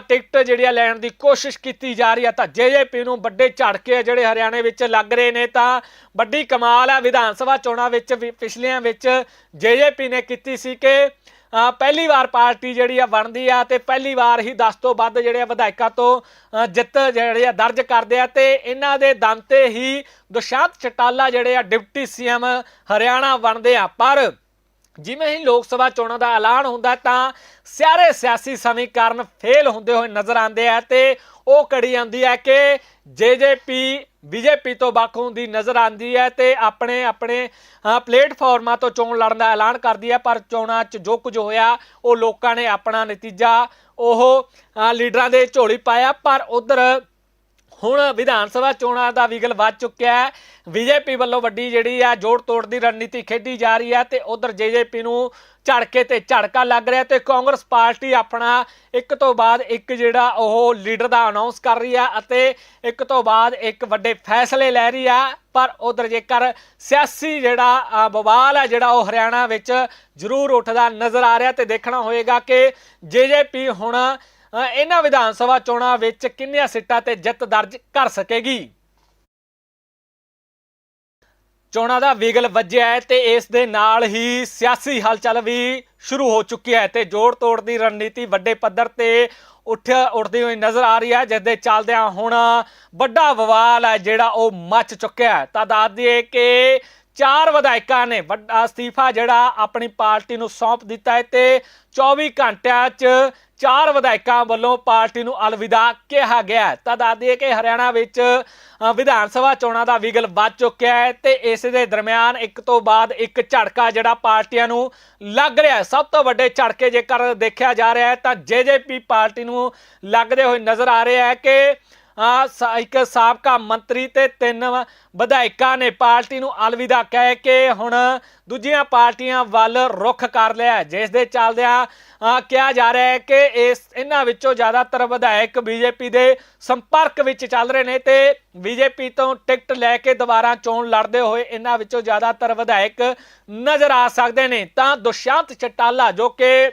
ਟਿਕਟ ਜਿਹੜੀ ਆ ਲੈਣ ਦੀ ਕੋਸ਼ਿਸ਼ ਕੀਤੀ ਜਾ ਰਹੀ ਆ ਤਾਂ ਜੇਜੇਪੀ ਨੂੰ ਵੱਡੇ ਝੜਕੇ ਜਿਹੜੇ ਹਰਿਆਣੇ ਵਿੱਚ ਲੱਗ ਰਹੇ ਨੇ ਤਾਂ ਵੱਡੀ ਕਮਾਲ ਆ। ਵਿਧਾਨ ਸਭਾ ਚੋਣਾਂ ਵਿੱਚ ਵੀ ਪਿਛਲੀਆਂ ਵਿੱਚ ਜੇਜੇਪੀ ਨੇ ਕੀਤੀ ਸੀ ਕਿ ਪਹਿਲੀ ਵਾਰ ਪਾਰਟੀ ਜਿਹੜੀ ਆ ਬਣਦੀ ਆ ਤੇ ਪਹਿਲੀ ਵਾਰ ਹੀ 10 ਤੋਂ ਵੱਧ ਜਿਹੜੇ ਆ ਵਿਧਾਇਕਾਂ ਤੋਂ ਜਿੱਤ ਜਿਹੜੇ ਆ ਦਰਜ ਕਰਦੇ ਆ ਤੇ ਇਹਨਾਂ ਦੇ ਦਮ ਤੇ ਹੀ ਦੁਸ਼ਾਂਤ ਚਟਾਲਾ ਜਿਹੜੇ ਆ ਡਿਪਟੀ ਸੀਐਮ ਹਰਿਆਣਾ ਬਣਦੇ ਆ। ਪਰ ਜਿਵੇਂ ਹੀ ਲੋਕ ਸਭਾ ਚੋਣਾਂ ਦਾ ਐਲਾਨ ਹੁੰਦਾ ਤਾਂ ਸਾਰੇ ਸਿਆਸੀ ਸਮੀਕਰਨ ਫੇਲ ਹੁੰਦੇ ਹੋਏ ਨਜ਼ਰ ਆਉਂਦੇ ਆ ਤੇ ਉਹ ਕੜੀ ਆਉਂਦੀ ਹੈ ਕਿ ਜੇਜੇਪੀ ਬੀਜੇਪੀ ਤੋਂ ਵੱਖ ਹੁੰਦੀ ਨਜ਼ਰ ਆਉਂਦੀ ਹੈ ਤੇ ਆਪਣੇ ਆਪਣੇ ਪਲੇਟਫਾਰਮਾਂ ਤੋਂ ਚੋਣ ਲੜਨ ਦਾ ਐਲਾਨ ਕਰਦੀ ਹੈ, ਪਰ ਚੋਣਾਂ 'ਚ ਜੋ ਕੁਝ ਹੋਇਆ, ਉਹ ਲੋਕਾਂ ਨੇ ਆਪਣਾ ਨਤੀਜਾ, ਉਹ ਲੀਡਰਾਂ ਦੇ ਝੋਲੀ ਪਾਇਆ, ਪਰ ਉਧਰ ਹੁਣ ਵਿਧਾਨ ਸਭਾ ਚੋਣਾਂ ਦਾ ਵਿਗਲ ਵੱਜ ਚੁੱਕਿਆ ਹੈ। ਬੀਜੇਪੀ ਵੱਲੋਂ ਵੱਡੀ ਜਿਹੜੀ ਆ ਜੋੜ ਤੋੜ ਦੀ ਰਣਨੀਤੀ ਖੇਡੀ ਜਾ ਰਹੀ ਹੈ ਤੇ ਉਧਰ ਜੇਜੇਪੀ ਨੂੰ ਝੜਕੇ ਤੇ ਝੜਕਾ ਲੱਗ ਰਿਹਾ ਤੇ ਕਾਂਗਰਸ ਪਾਰਟੀ ਆਪਣਾ ਇੱਕ ਤੋਂ ਬਾਅਦ ਇੱਕ ਜਿਹੜਾ ਉਹ ਲੀਡਰ ਦਾ ਅਨਾਉਂਸ ਕਰ ਰਹੀ ਆ ਅਤੇ ਇੱਕ ਤੋਂ ਬਾਅਦ ਇੱਕ ਵੱਡੇ ਫੈਸਲੇ ਲੈ ਰਹੀ ਆ। ਪਰ ਉਧਰ ਜੇਕਰ ਸਿਆਸੀ ਜਿਹੜਾ ਬਵਾਲ ਹੈ ਜਿਹੜਾ ਉਹ ਹਰਿਆਣਾ ਵਿੱਚ ਜ਼ਰੂਰ ਉੱਠਦਾ ਨਜ਼ਰ ਆ ਰਿਹਾ ਤੇ ਦੇਖਣਾ ਹੋਏਗਾ ਕਿ ਜੇਜੇਪੀ ਹੁਣ ਇਹਨਾਂ ਵਿਧਾਨ ਸਭਾ ਚੋਣਾਂ ਵਿੱਚ ਕਿੰਨੀਆਂ ਸੀਟਾਂ ਤੇ ਜਿੱਤ ਦਰਜ ਕਰ ਸਕੇਗੀ। ਚੋਣਾਂ ਦਾ ਵਿਗਲ ਵੱਜਿਆ ਹੈ ਤੇ ਇਸ ਦੇ ਨਾਲ ਹੀ ਸਿਆਸੀ ਹਲਚਲ ਵੀ ਸ਼ੁਰੂ ਹੋ ਚੁੱਕੀ ਹੈ ਤੇ ਜੋੜ ਤੋੜ ਦੀ ਰਣਨੀਤੀ ਵੱਡੇ ਪੱਧਰ ਤੇ ਉੱਠ ਉੱਠਦੀ ਹੋਈ ਨਜ਼ਰ ਆ ਰਹੀ ਹੈ, ਜਿਸ ਦੇ ਚੱਲਦਿਆਂ ਹੁਣ ਵੱਡਾ ਬਵਾਲ ਹੈ ਜਿਹੜਾ ਉਹ ਮੱਚ ਚੁੱਕਿਆ ਹੈ। ਤਾਂ ਦੱਸ ਦਈਏ ਕਿ ਚਾਰ ਵਿਧਾਇਕਾਂ ਨੇ ਵੱਡਾ ਅਸਤੀਫਾ ਜਿਹੜਾ ਆਪਣੀ ਪਾਰਟੀ ਨੂੰ ਸੌਂਪ ਦਿੱਤਾ ਹੈ ਤੇ 24 ਘੰਟਿਆਂ 'ਚ ਚਾਰ ਵਿਧਾਇਕਾਂ ਵੱਲੋਂ ਪਾਰਟੀ ਨੂੰ ਅਲਵਿਦਾ ਕਿਹਾ ਗਿਆ ਤਾਂ ਦੱਸ ਦਈਏ ਕਿ ਹਰਿਆਣਾ ਵਿੱਚ ਵਿਧਾਨ ਸਭਾ ਚੋਣਾਂ ਦਾ ਵਿਗਲ ਵੱਜ ਚੁੱਕਿਆ ਹੈ ਤੇ ਇਸ ਦੇ ਦਰਮਿਆਨ ਇੱਕ ਤੋਂ ਬਾਅਦ ਇੱਕ ਝੜਕਾ ਜਿਹੜਾ ਪਾਰਟੀਆਂ ਨੂੰ ਲੱਗ ਰਿਹਾ ਹੈ। ਸਭ ਤੋਂ ਵੱਡੇ ਝੜਕੇ ਜੇਕਰ ਦੇਖਿਆ ਜਾ ਰਿਹਾ ਹੈ ਤਾਂ ਜੇਜੇਪੀ ਪਾਰਟੀ ਨੂੰ ਲੱਗਦੇ ਹੋਏ ਨਜ਼ਰ ਆ ਰਿਹਾ ਹੈ ਕਿ ਇੱਕ ਸਾਬਕਾ ਮੰਤਰੀ ਤੇ ਤਿੰਨ ਵਿਧਾਇਕਾਂ ਨੇ ਪਾਰਟੀ ਨੂੰ ਅਲਵਿਦਾ ਕਹਿ ਕੇ ਹੁਣ ਦੂਜੀਆਂ ਪਾਰਟੀਆਂ ਵੱਲ ਰੁਖ ਕਰ ਲਿਆ ਜਿਸ ਦੇ ਚੱਲਦਿਆਂ ਕਿਹਾ ਜਾ ਰਿਹਾ ਹੈ ਕਿ ਇਸ, ਇਹਨਾਂ ਵਿੱਚੋਂ ਜ਼ਿਆਦਾਤਰ ਵਿਧਾਇਕ ਬੀਜੇਪੀ ਦੇ ਸੰਪਰਕ ਵਿੱਚ ਚੱਲ ਰਹੇ ਨੇ ਤੇ ਬੀਜੇਪੀ ਤੋਂ ਟਿਕਟ ਲੈ ਕੇ ਦੁਬਾਰਾ ਚੋਣ ਲੜਦੇ ਹੋਏ ਇਹਨਾਂ ਵਿੱਚੋਂ ਜ਼ਿਆਦਾਤਰ ਵਿਧਾਇਕ ਨਜ਼ਰ ਆ ਸਕਦੇ ਨੇ। ਤਾਂ ਦੁਸ਼ਯੰਤ ਚਟਾਲਾ ਜੋ ਕਿ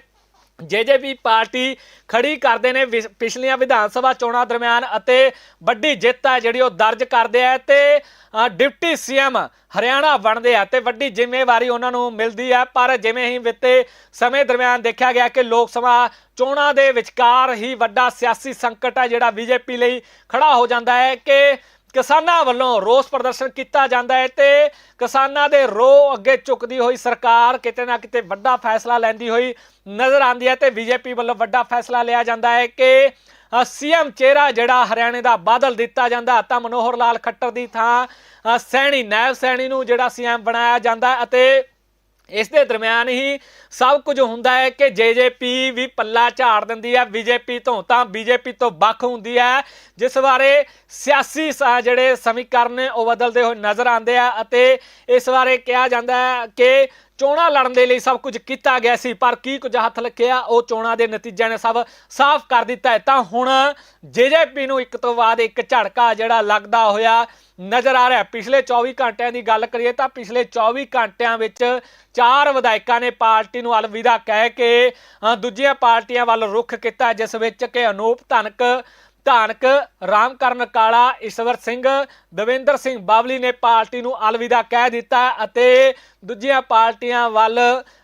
ਜੇਜੇਪੀ ਪਾਰਟੀ ਖੜੀ ਕਰਦੇ ਨੇ ਵਿਸ- ਪਿਛਲੀਆਂ ਵਿਧਾਨ ਸਭਾ ਚੋਣਾਂ ਦਰਮਿਆਨ ਅਤੇ ਵੱਡੀ ਜਿੱਤ ਹੈ ਜਿਹੜੀ ਉਹ ਦਰਜ ਕਰਦੇ ਆ ਤੇ ਅ, ਡਿਪਟੀ ਸੀਐਮ ਹਰਿਆਣਾ ਬਣਦੇ ਆ ਤੇ ਵੱਡੀ ਜ਼ਿੰਮੇਵਾਰੀ ਉਹਨਾਂ ਨੂੰ ਮਿਲਦੀ ਹੈ ਪਰ ਜਿਵੇਂ ਹੀ ਵਿੱਤੇ ਸਮੇਂ ਦਰਮਿਆਨ ਦੇਖਿਆ ਗਿਆ ਕਿ ਲੋਕ ਸਭਾ ਚੋਣਾਂ ਦੇ ਵਿਚਕਾਰ ਹੀ ਵੱਡਾ ਸਿਆਸੀ ਸੰਕਟ ਹੈ ਜਿਹੜਾ ਬੀਜੇਪੀ ਲਈ ਖੜਾ ਹੋ ਜਾਂਦਾ ਹੈ ਕਿ ਕਿਸਾਨਾਂ ਵੱਲੋਂ ਰੋਸ ਪ੍ਰਦਰਸ਼ਨ ਕੀਤਾ ਜਾਂਦਾ ਹੈ ਤੇ ਕਿਸਾਨਾਂ ਦੇ ਰੋਹ ਅੱਗੇ ਚੁੱਕਦੀ ਹੋਈ ਸਰਕਾਰ ਕਿਤੇ ਨਾ ਕਿਤੇ ਵੱਡਾ ਫੈਸਲਾ ਲੈਂਦੀ ਹੋਈ ਨਜ਼ਰ ਆਉਂਦੀ ਹੈ ਤੇ ਬੀਜੇਪੀ ਵੱਲੋਂ ਵੱਡਾ ਫੈਸਲਾ ਲਿਆ ਜਾਂਦਾ ਹੈ ਕਿ ਸੀਐਮ ਚਿਹਰਾ ਜਿਹੜਾ ਹਰਿਆਣੇ ਦਾ ਬਾਦਲ ਦਿੱਤਾ ਜਾਂਦਾ ਤਾਂ ਮਨੋਹਰ ਲਾਲ ਖੱਟਰ ਦੀ ਥਾਂ ਸੈਣੀ, ਨੈਬ ਸੈਣੀ ਨੂੰ ਜਿਹੜਾ ਸੀਐਮ ਬਣਾਇਆ ਜਾਂਦਾ ਅਤੇ ਇਸ ਦੇ ਦਰਮਿਆਨ ਹੀ ਸਭ ਕੁਝ ਹੁੰਦਾ ਹੈ ਕਿ ਜੇਜੇਪੀ ਵੀ ਪੱਲਾ ਝਾੜ ਦਿੰਦੀ ਹੈ ਬੀਜੇਪੀ ਤੋਂ ਤਾਂ ਬੀਜੇਪੀ ਤੋਂ ਵੱਖ ਹੁੰਦੀ ਹੈ। ਜਿਸ ਬਾਰੇ ਸਿਆਸੀ ਜਿਹੜੇ ਸਮੀਕਰਨ ਨੇ, ਉਹ ਬਦਲਦੇ ਹੋਏ ਨਜ਼ਰ ਆਉਂਦੇ ਆ ਅਤੇ ਇਸ ਬਾਰੇ ਕਿਹਾ ਜਾਂਦਾ ਹੈ ਕਿ ਚੋਣਾਂ ਲੜਨ ਦੇ ਲਈ ਸਭ ਕੁਝ ਕੀਤਾ ਗਿਆ ਸੀ, ਪਰ ਕੀ ਕੁਝ ਹੱਥ ਲੱਗਿਆ, ਉਹ ਚੋਣਾਂ ਦੇ ਨਤੀਜਿਆਂ ਨੇ ਸਭ ਸਾਫ਼ ਕਰ ਦਿੱਤਾ ਹੈ। ਤਾਂ ਹੁਣ ਜੇਜੇਪੀ ਨੂੰ ਇੱਕ ਤੋਂ ਬਾਅਦ ਇੱਕ ਝੜਕਾ ਜਿਹੜਾ ਲੱਗਦਾ ਹੋਇਆ ਨਜ਼ਰ ਆ ਰਿਹਾ, ਪਿਛਲੇ 24 ਘੰਟਿਆਂ ਦੀ ਗੱਲ ਕਰੀਏ ਤਾਂ ਪਿਛਲੇ 24 ਘੰਟਿਆਂ ਵਿੱਚ ਚਾਰ ਵਿਧਾਇਕਾਂ ਨੇ ਪਾਰਟੀ ਨੂੰ ਅਲਵਿਦਾ ਕਹਿ ਕੇ ਦੂਜੀਆਂ ਪਾਰਟੀਆਂ ਵੱਲ ਰੁਖ ਕੀਤਾ, ਜਿਸ ਵਿੱਚ ਕਿ ਅਨੂਪ ਧਨਕ ਧਾਨਕ ਰਾਮਕਰਨ ਕਾਲਾ, ਈਸ਼ਵਰ ਸਿੰਘ, ਦਵਿੰਦਰ ਸਿੰਘ ਬਾਵਲੀ ਨੇ ਪਾਰਟੀ ਨੂੰ ਅਲਵਿਦਾ ਕਹਿ ਦਿੱਤਾ ਅਤੇ ਦੂਜੀਆਂ ਪਾਰਟੀਆਂ ਵੱਲ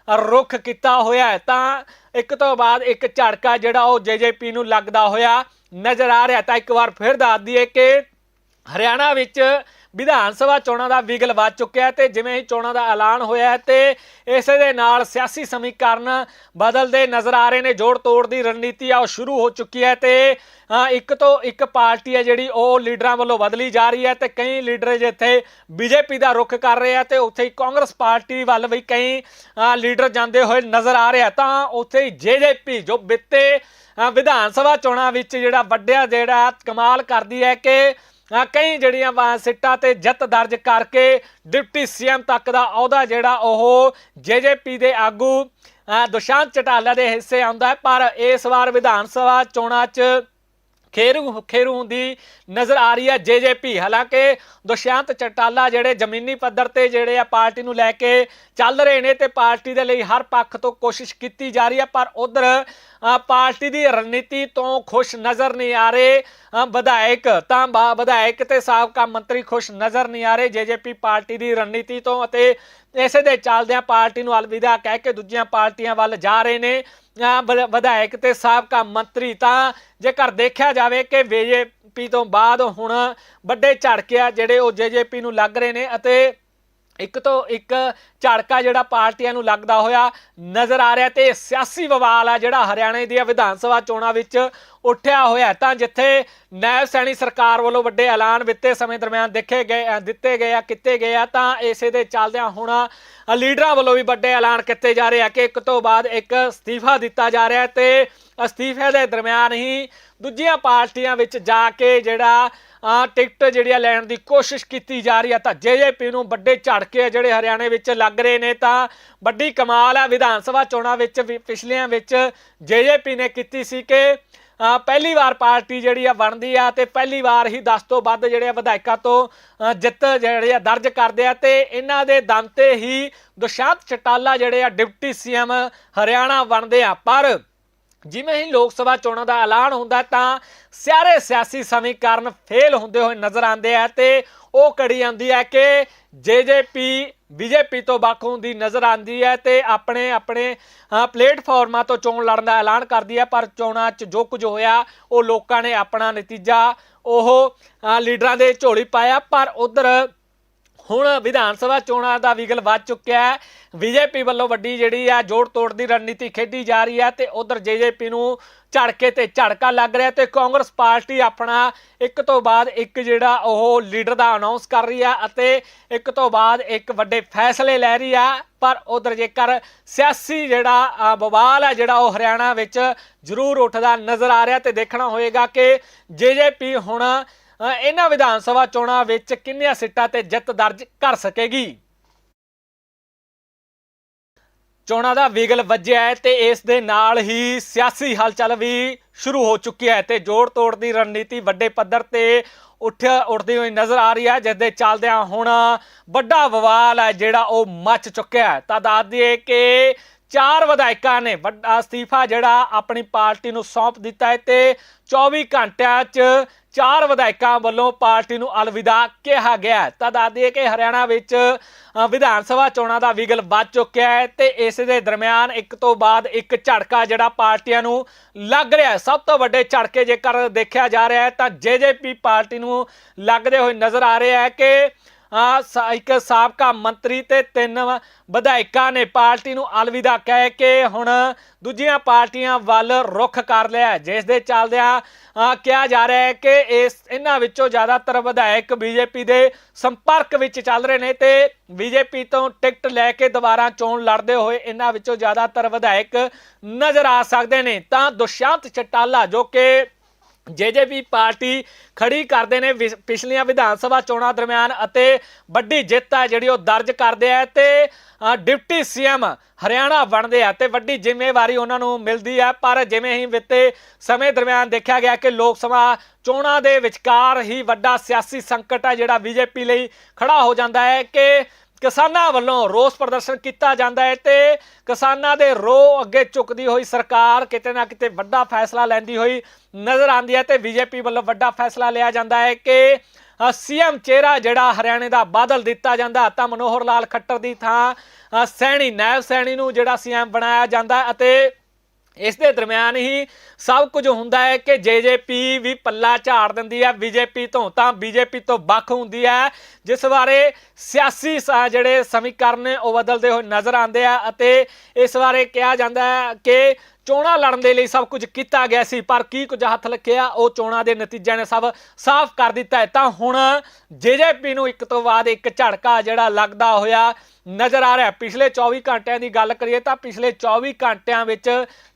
ਰੁਖ ਕੀਤਾ ਹੋਇਆ ਹੈ। ਤਾਂ ਇੱਕ ਤੋਂ ਬਾਅਦ ਇੱਕ ਝਟਕਾ ਜਿਹੜਾ ਉਹ ਜੇਜੇਪੀ ਨੂੰ ਲੱਗਦਾ ਹੋਇਆ ਨਜ਼ਰ ਆ ਰਿਹਾ ਤਾਂ ਇੱਕ ਵਾਰ ਫਿਰ ਦੱਸ ਦਈਏ ਕਿ ਹਰਿਆਣਾ ਵਿੱਚ ਵਿਧਾਨ ਸਭਾ ਚੋਣਾਂ ਦਾ ਵਿਗਲ ਵੱਜ ਚੁੱਕਿਆ ਹੈ ਤੇ ਜਿਵੇਂ ਹੀ ਚੋਣਾਂ ਦਾ ਐਲਾਨ ਹੋਇਆ ਹੈ ਤੇ ਇਸੇ ਦੇ ਨਾਲ ਸਿਆਸੀ ਸਮੀਕਰਨ ਬਦਲਦੇ ਨਜ਼ਰ ਆ ਰਹੇ ਨੇ ਜੋੜ ਤੋੜ ਦੀ ਰਣਨੀਤੀ ਆ, ਉਹ ਸ਼ੁਰੂ ਹੋ ਚੁੱਕੀ ਹੈ ਤੇ ਇੱਕ ਤੋਂ ਇੱਕ ਪਾਰਟੀ ਹੈ ਜਿਹੜੀ ਉਹ ਲੀਡਰਾਂ ਵੱਲੋਂ ਬਦਲੀ ਜਾ ਰਹੀ ਹੈ ਤੇ ਕਈ ਲੀਡਰ ਜਿੱਥੇ ਬੀਜੇਪੀ ਦਾ ਰੁਖ ਕਰ ਰਹੇ ਆ ਤੇ ਉੱਥੇ ਹੀ ਕਾਂਗਰਸ ਪਾਰਟੀ ਵੱਲ ਵੀ ਕਈ ਲੀਡਰ ਜਾਂਦੇ ਹੋਏ ਨਜ਼ਰ ਆ ਰਹੇ ਆ। ਤਾਂ ਉੱਥੇ ਹੀ ਜੇਜੇਪੀ ਜੋ ਬਿੱਤੇ ਵਿਧਾਨ ਸਭਾ ਚੋਣਾਂ ਵਿੱਚ ਜਿਹੜਾ ਵੱਡਿਆ ਜਿਹੜਾ ਕਮਾਲ ਕਰਦੀ ਹੈ ਕਿ ਕਈ ਜਿਹੜੀਆਂ ਵਾ- ਸਿੱਟਾਂ ਤੇ ਜਿੱਤ ਦਰਜ ਕਰਕੇ ਡਿਪਟੀ ਸੀਐਮ ਤੱਕ ਦਾ ਅਹੁਦਾ ਜਿਹੜਾ ਉਹ ਜੇਜੇਪੀ ਦੇ ਆਗੂ ਦੁਸ਼ਾਂਤ ਚਟਾਲਾ ਦੇ ਹਿੱਸੇ ਆਉਂਦਾ ਹੈ। ਪਰ ਇਸ ਵਾਰ ਵਿਧਾਨ ਸਭਾ ਚੋਣਾਂ 'ਚ ਖੇਰੂ ਖੇਰੂ ਹੁੰਦੀ ਨਜ਼ਰ ਆ ਰਹੀ ਹੈ ਜੇਜੇਪੀ ਹਾਲਾਂਕਿ ਦੁਸ਼ਯੰਤ ਚਟਾਲਾ ਜਿਹੜੇ ਜ਼ਮੀਨੀ ਪੱਧਰ ਤੇ ਜਿਹੜੇ ਆ ਪਾਰਟੀ ਨੂੰ ਲੈ ਕੇ ਚੱਲ ਰਹੇ ਨੇ ਤੇ ਪਾਰਟੀ ਦੇ ਲਈ ਹਰ ਪੱਖ ਤੋਂ ਕੋਸ਼ਿਸ਼ ਕੀਤੀ ਜਾ ਰਹੀ ਹੈ, ਪਰ ਉਧਰ ਪਾਰਟੀ ਦੀ ਰਣਨੀਤੀ ਤੋਂ ਖੁਸ਼ ਨਜ਼ਰ ਨਹੀਂ ਆ ਰਹੇ ਵਿਧਾਇਕ। ਤਾਂ ਬਾ- ਵਿਧਾਇਕ ਤੇ ਸਾਬਕਾ ਮੰਤਰੀ ਖੁਸ਼ ਨਜ਼ਰ ਨਹੀਂ ਆ ਰਹੇ ਜੇਜੇਪੀ ਪਾਰਟੀ ਦੀ ਰਣਨੀਤੀ ਤੋਂ ਅਤੇ ਇਸੇ ਦੇ ਚੱਲਦਿਆਂ ਪਾਰਟੀ ਨੂੰ ਅਲਵਿਦਾ ਕਹਿ ਕੇ ਦੂਜੀਆਂ ਪਾਰਟੀਆਂ ਵੱਲ ਜਾ ਰਹੇ ਨੇ। ਵਿਧਾਇਕ ਤੇ ਸਾਬਕਾ ਮੰਤਰੀ, ਤਾਂ ਜੇਕਰ ਦੇਖਿਆ ਜਾਵੇ ਕਿ ਬੀਜੇਪੀ ਤੋਂ ਬਾਅਦ ਹੁਣ ਵੱਡੇ ਝੜਕੇ ਆ ਜਿਹੜੇ ਉਹ ਜੇਜੇਪੀ ਨੂੰ ਲੱਗ ਰਹੇ ਨੇ ਅਤੇ ਇੱਕ ਤੋਂ ਇੱਕ ਝੜਕਾ ਜਿਹੜਾ ਪਾਰਟੀਆਂ ਨੂੰ ਲੱਗਦਾ ਹੋਇਆ ਨਜ਼ਰ ਆ ਰਿਹਾ ਤੇ ਸਿਆਸੀ ਬਵਾਲ ਆ ਜਿਹੜਾ ਹਰਿਆਣੇ ਦੀਆਂ ਵਿਧਾਨ ਸਭਾ ਚੋਣਾਂ ਵਿੱਚ ਉੱਠਿਆ ਹੋਇਆ। ਤਾਂ ਜਿੱਥੇ ਨਾਇਬ ਸੈਣੀ ਸਰਕਾਰ ਵੱਲੋਂ ਵੱਡੇ ਐਲਾਨ ਵਿੱਤੇ ਸਮੇਂ ਦਰਮਿਆਨ ਦੇਖੇ ਗਏ ਦਿੱਤੇ ਗਏ ਆ, ਕੀਤੇ ਗਏ ਆ, ਤਾਂ ਇਸੇ ਦੇ ਚੱਲਦਿਆਂ ਹੁਣ ਲੀਡਰਾਂ ਵੱਲੋਂ ਵੀ ਵੱਡੇ ਐਲਾਨ ਕੀਤੇ ਜਾ ਰਹੇ ਆ ਕਿ ਇੱਕ ਤੋਂ ਬਾਅਦ ਇੱਕ ਅਸਤੀਫਾ ਦਿੱਤਾ ਜਾ ਰਿਹਾ ਹੈ ਤੇ ਅਸਤੀਫੇ ਦੇ ਦਰਮਿਆਨ ਹੀ ਦੂਜੀਆਂ ਪਾਰਟੀਆਂ ਵਿੱਚ ਜਾ ਕੇ ਜਿਹੜਾ, ਆ, ਟਿਕਟ ਜਿਹੜੀਆਂ ਲੈਣ ਦੀ ਕੋਸ਼ਿਸ਼ ਕੀਤੀ ਜਾ ਰਹੀ ਹੈ ਤਾਂ ਜੇਜੇਪੀ ਨੂੰ ਵੱਡੇ ਝੜਕੇ ਜਿਹੜੇ ਹਰਿਆਣੇ ਵਿੱਚ ਲੱਗ ਰਹੇ ਨੇ, ਤਾਂ ਵੱਡੀ ਕਮਾਲ ਹੈ ਵਿਧਾਨ ਸਭਾ ਚੋਣਾਂ ਵਿੱਚ ਵੀ ਪਿਛਲੀਆਂ ਵਿੱਚ ਜੇਜੇਪੀ ਨੇ ਕੀਤੀ ਸੀ ਕਿ ਪਹਿਲੀ ਵਾਰ ਪਾਰਟੀ ਜਿਹੜੀ ਆ ਬਣਦੀ ਆ ਤੇ ਪਹਿਲੀ ਵਾਰ ਹੀ 10 ਤੋਂ ਵੱਧ ਜਿਹੜੇ ਆ ਵਿਧਾਇਕਾਂ ਤੋਂ ਜਿੱਤ ਜਿਹੜੇ ਆ ਦਰਜ ਕਰਦੇ ਆ ਤੇ ਇਹਨਾਂ ਦੇ ਦਮ ਤੇ ਹੀ ਦੁਸ਼ਾਂਤ ਚਟਾਲਾ ਜਿਹੜੇ ਆ ਡਿਪਟੀ ਸੀਐਮ ਹਰਿਆਣਾ ਬਣਦੇ ਆ। ਪਰ ਜਿਵੇਂ ਹੀ ਲੋਕ ਸਭਾ ਚੋਣਾਂ ਦਾ ਐਲਾਨ ਹੁੰਦਾ ਤਾਂ ਸਾਰੇ ਸਿਆਸੀ ਸਮੀਕਰਨ ਫੇਲ ਹੁੰਦੇ ਹੋਏ ਨਜ਼ਰ ਆਉਂਦੇ ਆ ਤੇ ਉਹ ਕੜੀ ਆਉਂਦੀ ਹੈ ਕਿ ਜੇਜੇਪੀ ਬੀਜੇਪੀ ਤੋਂ ਵੱਖ ਹੁੰਦੀ ਨਜ਼ਰ ਆਉਂਦੀ ਹੈ ਤੇ ਆਪਣੇ ਆਪਣੇ ਪਲੇਟਫਾਰਮਾਂ ਤੋਂ ਚੋਣ ਲੜਨ ਦਾ ਐਲਾਨ ਕਰਦੀ ਹੈ, ਪਰ ਚੋਣਾਂ 'ਚ ਜੋ ਕੁਝ ਹੋਇਆ, ਉਹ ਲੋਕਾਂ ਨੇ ਆਪਣਾ ਨਤੀਜਾ, ਉਹ ਲੀਡਰਾਂ ਦੇ ਝੋਲੀ ਪਾਇਆ, ਪਰ ਉਧਰ ਹੁਣ ਵਿਧਾਨ ਸਭਾ ਚੋਣਾਂ ਦਾ ਵਿਗਲ ਵੱਜ ਚੁੱਕਿਆ ਹੈ। ਬੀਜੇਪੀ ਵੱਲੋਂ ਵੱਡੀ ਜਿਹੜੀ ਆ ਜੋੜ ਤੋੜ ਦੀ ਰਣਨੀਤੀ ਖੇਡੀ ਜਾ ਰਹੀ ਹੈ ਤੇ ਉਧਰ ਜੇਜੇਪੀ ਨੂੰ ਝੜਕੇ ਤੇ ਝੜਕਾ ਲੱਗ ਰਿਹਾ ਤੇ ਕਾਂਗਰਸ ਪਾਰਟੀ ਆਪਣਾ ਇੱਕ ਤੋਂ ਬਾਅਦ ਇੱਕ ਜਿਹੜਾ ਉਹ ਲੀਡਰ ਦਾ ਅਨਾਉਂਸ ਕਰ ਰਹੀ ਆ ਅਤੇ ਇੱਕ ਤੋਂ ਬਾਅਦ ਇੱਕ ਵੱਡੇ ਫੈਸਲੇ ਲੈ ਰਹੀ ਆ। ਪਰ ਉਧਰ ਜੇਕਰ ਸਿਆਸੀ ਜਿਹੜਾ ਬਵਾਲ ਹੈ ਜਿਹੜਾ ਉਹ ਹਰਿਆਣਾ ਵਿੱਚ ਜ਼ਰੂਰ ਉੱਠਦਾ ਨਜ਼ਰ ਆ ਰਿਹਾ ਤੇ ਦੇਖਣਾ ਹੋਏਗਾ ਕਿ ਜੇਜੇਪੀ ਹੁਣ ਇਹਨਾਂ ਵਿਧਾਨ ਸਭਾ ਚੋਣਾਂ ਵਿੱਚ ਕਿੰਨੀਆਂ ਸੀਟਾਂ ਤੇ ਜਿੱਤ ਦਰਜ ਕਰ ਸਕੇਗੀ? ਚੋਣਾਂ ਦਾ ਵਿਗਲ ਵੱਜਿਆ ਹੈ ਤੇ ਇਸ ਦੇ ਨਾਲ ਹੀ ਸਿਆਸੀ ਹਲਚਲ ਵੀ ਸ਼ੁਰੂ ਹੋ ਚੁੱਕੀ ਹੈ ਤੇ ਜੋੜ ਤੋੜ ਦੀ ਰਣਨੀਤੀ ਵੱਡੇ ਪੱਧਰ ਤੇ ਉੱਠਿਆ ਉੱਠਦੀ ਹੋਈ ਨਜ਼ਰ ਆ ਰਹੀ ਹੈ ਜਿਸ ਦੇ ਚੱਲਦਿਆਂ ਹੁਣ ਵੱਡਾ ਬਵਾਲ ਹੈ ਜਿਹੜਾ ਉਹ ਮੱਚ ਚੁੱਕਿਆ ਹੈ। ਤਾਂ ਦੱਸ ਦਈਏ ਕਿ ਚਾਰ ਵਿਧਾਇਕਾਂ ਨੇ ਵੱਡਾ ਅਸਤੀਫਾ ਜਿਹੜਾ ਆਪਣੀ ਪਾਰਟੀ ਨੂੰ ਸੌਂਪ ਦਿੱਤਾ ਹੈ ਤੇ 24 ਘੰਟਿਆਂ 'ਚ ਚਾਰ ਵਿਧਾਇਕਾਂ ਵੱਲੋਂ ਪਾਰਟੀ ਨੂੰ ਅਲਵਿਦਾ ਕਿਹਾ ਗਿਆ ਤਾਂ ਦੱਸ ਕਿ ਹਰਿਆਣਾ ਵਿੱਚ ਵਿਧਾਨ ਸਭਾ ਚੋਣਾਂ ਦਾ ਵਿਗਲ ਵੱਜ ਚੁੱਕਿਆ ਹੈ ਤੇ ਇਸ ਦੇ ਦਰਮਿਆਨ ਇੱਕ ਤੋਂ ਬਾਅਦ ਇੱਕ ਝਟਕਾ ਜਿਹੜਾ ਪਾਰਟੀਆਂ ਨੂੰ ਲੱਗ ਰਿਹਾ ਹੈ। ਸਭ ਤੋਂ ਵੱਡੇ ਝਟਕੇ ਜੇਕਰ ਦੇਖਿਆ ਜਾ ਰਿਹਾ ਹੈ ਤਾਂ ਜੇਜੇਪੀ ਪਾਰਟੀ ਨੂੰ ਲੱਗਦੇ ਹੋਏ ਨਜ਼ਰ ਆ ਰਿਹਾ ਹੈ ਕਿ ਇੱਕ ਸਾਬਕਾ ਮੰਤਰੀ ਤੇ ਤਿੰਨ ਵਿਧਾਇਕਾਂ ਨੇ ਪਾਰਟੀ ਨੂੰ ਅਲਵਿਦਾ ਕਹਿ ਕੇ ਹੁਣ ਦੂਜੀਆਂ ਪਾਰਟੀਆਂ ਵੱਲ ਰੁਖ ਕਰ ਲਿਆ ਜਿਸ ਦੇ ਚੱਲਦਿਆਂ ਕਿਹਾ ਜਾ ਰਿਹਾ ਹੈ ਕਿ ਇਸ, ਇਹਨਾਂ ਵਿੱਚੋਂ ਜ਼ਿਆਦਾਤਰ ਵਿਧਾਇਕ ਬੀਜੇਪੀ ਦੇ ਸੰਪਰਕ ਵਿੱਚ ਚੱਲ ਰਹੇ ਨੇ ਤੇ ਬੀਜੇਪੀ ਤੋਂ ਟਿਕਟ ਲੈ ਕੇ ਦੁਬਾਰਾ ਚੋਣ ਲੜਦੇ ਹੋਏ ਇਹਨਾਂ ਵਿੱਚੋਂ ਜ਼ਿਆਦਾਤਰ ਵਿਧਾਇਕ ਨਜ਼ਰ ਆ ਸਕਦੇ ਨੇ। ਤਾਂ ਦੁਸ਼ਯੰਤ ਚਟਾਲਾ ਜੋ ਕਿ ਜੇਜੇਪੀ ਪਾਰਟੀ ਖੜੀ ਕਰਦੇ ਨੇ ਵਿਸ- ਪਿਛਲੀਆਂ ਵਿਧਾਨ ਸਭਾ ਚੋਣਾਂ ਦਰਮਿਆਨ ਅਤੇ ਵੱਡੀ ਜਿੱਤ ਹੈ ਜਿਹੜੀ ਉਹ ਦਰਜ ਕਰਦੇ ਆ ਤੇ ਅ, ਡਿਪਟੀ ਸੀਐਮ ਹਰਿਆਣਾ ਬਣਦੇ ਆ ਤੇ ਵੱਡੀ ਜ਼ਿੰਮੇਵਾਰੀ ਉਹਨਾਂ ਨੂੰ ਮਿਲਦੀ ਹੈ। ਪਰ ਜਿਵੇਂ ਹੀ ਵਿੱਤੇ ਸਮੇਂ ਦਰਮਿਆਨ ਦੇਖਿਆ ਗਿਆ ਕਿ ਲੋਕ ਸਭਾ ਚੋਣਾਂ ਦੇ ਵਿਚਕਾਰ ਹੀ ਵੱਡਾ ਸਿਆਸੀ ਸੰਕਟ ਹੈ ਜਿਹੜਾ ਬੀਜੇਪੀ ਲਈ ਖੜਾ ਹੋ ਜਾਂਦਾ ਹੈ ਕਿ ਕਿਸਾਨਾਂ ਵੱਲੋਂ ਰੋਸ ਪ੍ਰਦਰਸ਼ਨ ਕੀਤਾ ਜਾਂਦਾ ਹੈ ਤੇ ਕਿਸਾਨਾਂ ਦੇ ਰੋ ਅੱਗੇ ਝੁਕਦੀ ਹੋਈ ਸਰਕਾਰ ਕਿਤੇ ਨਾ ਕਿਤੇ ਵੱਡਾ ਫੈਸਲਾ ਲੈਂਦੀ ਹੋਈ ਨਜ਼ਰ ਆਉਂਦੀ ਹੈ ਤੇ ਬੀਜੇਪੀ ਵੱਲੋਂ ਵੱਡਾ ਫੈਸਲਾ ਲਿਆ ਜਾਂਦਾ ਹੈ ਕਿ ਸੀਐਮ ਚਿਹਰਾ ਜਿਹੜਾ ਹਰਿਆਣੇ ਦਾ ਬਾਦਲ ਦਿੱਤਾ ਜਾਂਦਾ ਤਾਂ ਮਨੋਹਰ ਲਾਲ ਖੱਟਰ ਦੀ ਥਾਂ ਸੈਣੀ, ਨਾਇਬ ਸੈਣੀ ਨੂੰ ਜਿਹੜਾ ਸੀਐਮ ਬਣਾਇਆ ਜਾਂਦਾ ਅਤੇ ਇਸ ਦੇ ਦਰਮਿਆਨ ਹੀ ਸਭ ਕੁਝ ਹੁੰਦਾ ਹੈ ਕਿ ਜੇਜੇਪੀ ਵੀ ਪੱਲਾ ਝਾੜ ਦਿੰਦੀ ਹੈ, ਬੀਜੇਪੀ ਤੋਂ ਤਾਂ ਬੀਜੇਪੀ ਤੋਂ ਵੱਖ ਹੁੰਦੀ ਹੈ, ਜਿਸ ਬਾਰੇ ਸਿਆਸੀ ਸ- ਜਿਹੜੇ ਸਮੀਕਰਨ ਨੇ ਉਹ ਬਦਲਦੇ ਹੋਏ ਨਜ਼ਰ ਆਉਂਦੇ ਆ ਅਤੇ ਇਸ ਬਾਰੇ ਕਿਹਾ ਜਾਂਦਾ ਹੈ ਕਿ ਚੋਣਾਂ ਲੜਨ ਦੇ ਲਈ ਸਭ ਕੁਝ ਕੀਤਾ ਗਿਆ ਸੀ, ਪਰ ਕੀ ਕੁਝ ਹੱਥ ਲੱਗਿਆ, ਉਹ ਚੋਣਾਂ ਦੇ ਨਤੀਜਿਆਂ ਨੇ ਸਭ ਸਾਫ਼ ਕਰ ਦਿੱਤਾ ਹੈ। ਤਾਂ ਹੁਣ ਜੇਜੇਪੀ ਨੂੰ ਇੱਕ ਤੋਂ ਬਾਅਦ ਇੱਕ ਝੜਕਾ ਜਿਹੜਾ ਲੱਗਦਾ ਹੋਇਆ ਨਜ਼ਰ ਆ ਰਿਹਾ ਪਿਛਲੇ 24 ਘੰਟਿਆਂ ਦੀ ਗੱਲ ਕਰੀਏ ਤਾਂ ਪਿਛਲੇ 24 ਘੰਟਿਆਂ ਵਿੱਚ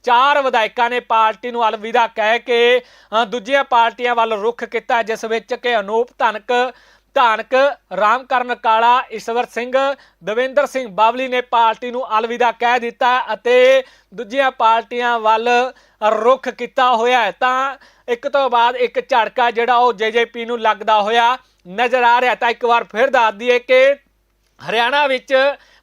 ਚਾਰ ਵਿਧਾਇਕਾਂ ਨੇ ਪਾਰਟੀ ਨੂੰ ਅਲਵਿਦਾ ਕਹਿ ਕੇ ਦੂਜੀਆਂ ਪਾਰਟੀਆਂ ਵੱਲ ਰੁਖ ਕੀਤਾ, ਜਿਸ ਵਿੱਚ ਕਿ ਅਨੂਪ ਧਨਕ ਧਾਨਕ ਰਾਮਕਰਨ ਕਾਲਾ, ਈਸ਼ਵਰ ਸਿੰਘ, ਦਵਿੰਦਰ ਸਿੰਘ ਬਾਵਲੀ ਨੇ ਪਾਰਟੀ ਨੂੰ ਅਲਵਿਦਾ ਕਹਿ ਦਿੱਤਾ ਅਤੇ ਦੂਜੀਆਂ ਪਾਰਟੀਆਂ ਵੱਲ ਰੁਖ ਕੀਤਾ ਹੋਇਆ ਹੈ। ਤਾਂ ਇੱਕ ਤੋਂ ਬਾਅਦ ਇੱਕ ਝੜਕਾ ਜਿਹੜਾ ਉਹ ਜੇਜੇਪੀ ਨੂੰ ਲੱਗਦਾ ਹੋਇਆ ਨਜ਼ਰ ਆ ਰਿਹਾ ਤਾਂ ਇੱਕ ਵਾਰ ਫਿਰ ਦੱਸ ਦਈਏ ਕਿ ਹਰਿਆਣਾ ਵਿੱਚ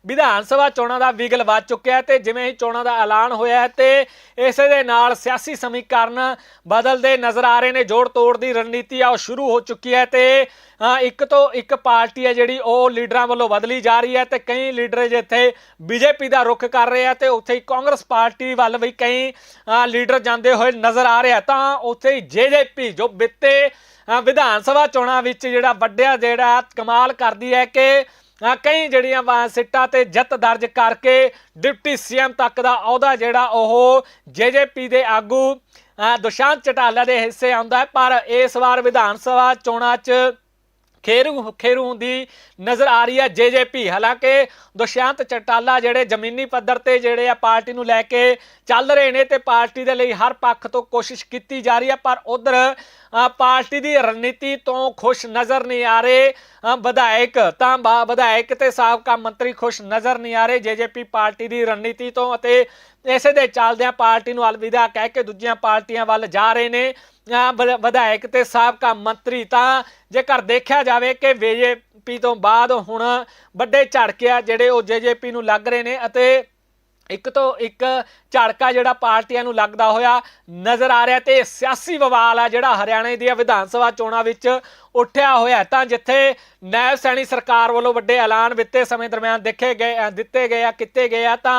ਵਿਧਾਨ ਸਭਾ ਚੋਣਾਂ ਦਾ ਵਿਗਲ ਵੱਜ ਚੁੱਕਿਆ ਹੈ ਤੇ ਜਿਵੇਂ ਹੀ ਚੋਣਾਂ ਦਾ ਐਲਾਨ ਹੋਇਆ ਹੈ ਤੇ ਇਸੇ ਦੇ ਨਾਲ ਸਿਆਸੀ ਸਮੀਕਰਨ ਬਦਲਦੇ ਨਜ਼ਰ ਆ ਰਹੇ ਨੇ ਜੋੜ ਤੋੜ ਦੀ ਰਣਨੀਤੀ ਆ, ਉਹ ਸ਼ੁਰੂ ਹੋ ਚੁੱਕੀ ਹੈ ਤੇ ਇੱਕ ਤੋਂ ਇੱਕ ਪਾਰਟੀ ਹੈ ਜਿਹੜੀ ਉਹ ਲੀਡਰਾਂ ਵੱਲੋਂ ਬਦਲੀ ਜਾ ਰਹੀ ਹੈ ਤੇ ਕਈ ਲੀਡਰ ਜਿੱਥੇ ਬੀਜੇਪੀ ਦਾ ਰੁਖ ਕਰ ਰਹੇ ਆ ਤੇ ਉੱਥੇ ਹੀ ਕਾਂਗਰਸ ਪਾਰਟੀ ਵੱਲ ਵੀ ਕਈ ਲੀਡਰ ਜਾਂਦੇ ਹੋਏ ਨਜ਼ਰ ਆ ਰਹੇ ਆ ਤਾਂ ਉੱਥੇ ਹੀ ਜੇਜੇਪੀ ਜੋ ਬਿੱਤੇ ਵਿਧਾਨ ਸਭਾ ਚੋਣਾਂ ਵਿੱਚ ਜਿਹੜਾ ਵੱਡਿਆ ਜਿਹੜਾ ਕਮਾਲ ਕਰਦੀ ਹੈ ਕਿ ਕਈ ਜਿਹੜੀਆਂ ਵਾ- ਸਿੱਟਾਂ ਤੇ ਜਿੱਤ ਦਰਜ ਕਰਕੇ ਡਿਪਟੀ ਸੀਐਮ ਤੱਕ ਦਾ ਅਹੁਦਾ ਜਿਹੜਾ ਉਹ ਜੇਜੇਪੀ ਦੇ ਆਗੂ ਦੁਸ਼ਾਂਤ ਚਟਾਲਾ ਦੇ ਹਿੱਸੇ ਆਉਂਦਾ ਹੈ, ਪਰ ਇਸ ਵਾਰ ਵਿਧਾਨ ਸਭਾ ਚੋਣਾਂ 'ਚ ਖੇਰੂ ਖੇਰੂ ਹੁੰਦੀ ਨਜ਼ਰ ਆ ਰਹੀ ਹੈ ਜੇਜੇਪੀ ਹਾਲਾਂਕਿ ਦੁਸ਼ਯੰਤ ਚਟਾਲਾ ਜਿਹੜੇ ਜ਼ਮੀਨੀ ਪੱਧਰ ਤੇ ਜਿਹੜੇ ਆ ਪਾਰਟੀ ਨੂੰ ਲੈ ਕੇ ਚੱਲ ਰਹੇ ਨੇ ਤੇ ਪਾਰਟੀ ਦੇ ਲਈ ਹਰ ਪੱਖ ਤੋਂ ਕੋਸ਼ਿਸ਼ ਕੀਤੀ ਜਾ ਰਹੀ ਹੈ, ਪਰ ਉਧਰ ਪਾਰਟੀ ਦੀ ਰਣਨੀਤੀ ਤੋਂ ਖੁਸ਼ ਨਜ਼ਰ ਨਹੀਂ ਆ ਰਹੇ ਵਿਧਾਇਕ। ਤਾਂ ਵਿਧਾਇਕ ਤੇ ਸਾਬਕਾ ਮੰਤਰੀ ਖੁਸ਼ ਨਜ਼ਰ ਨਹੀਂ ਆ ਰਹੇ ਜੇਜੇਪੀ ਪਾਰਟੀ ਦੀ ਰਣਨੀਤੀ ਤੋਂ ਅਤੇ ਇਸੇ ਦੇ ਚੱਲਦਿਆਂ ਪਾਰਟੀ ਨੂੰ ਅਲਵਿਦਾ ਕਹਿ ਕੇ ਦੂਜੀਆਂ ਪਾਰਟੀਆਂ ਵੱਲ ਜਾ ਰਹੇ ਨੇ। ਅ, ਵਿਧਾਇਕ ਤੇ ਸਾਬਕਾ ਮੰਤਰੀ ਤਾਂ ਜੇਕਰ ਦੇਖਿਆ ਜਾਵੇ ਕਿ ਬੀਜੇਪੀ ਤੋਂ ਬਾਅਦ ਹੁਣ ਵੱਡੇ ਝੜਕੇ ਆ ਜਿਹੜੇ ਉਹ ਜੇਜੇਪੀ ਨੂੰ ਲੱਗ ਰਹੇ ਨੇ ਅਤੇ ਇੱਕ ਤੋਂ ਇੱਕ ਝੜਕਾ ਜਿਹੜਾ ਪਾਰਟੀਆਂ ਨੂੰ ਲੱਗਦਾ ਹੋਇਆ ਨਜ਼ਰ ਆ ਰਿਹਾ ਤੇ ਸਿਆਸੀ ਬਵਾਲ ਆ ਜਿਹੜਾ ਹਰਿਆਣੇ ਦੀਆਂ ਵਿਧਾਨ ਸਭਾ ਚੋਣਾਂ ਵਿੱਚ ਉੱਠਿਆ ਹੋਇਆ। ਤਾਂ ਜਿੱਥੇ ਨਾਇਬ ਸੈਣੀ ਸਰਕਾਰ ਵੱਲੋਂ ਵੱਡੇ ਐਲਾਨ ਵਿੱਤੇ ਸਮੇਂ ਦਰਮਿਆਨ ਦੇਖੇ ਗਏ ਦਿੱਤੇ ਗਏ ਆ ਕੀਤੇ ਗਏ ਆ ਤਾਂ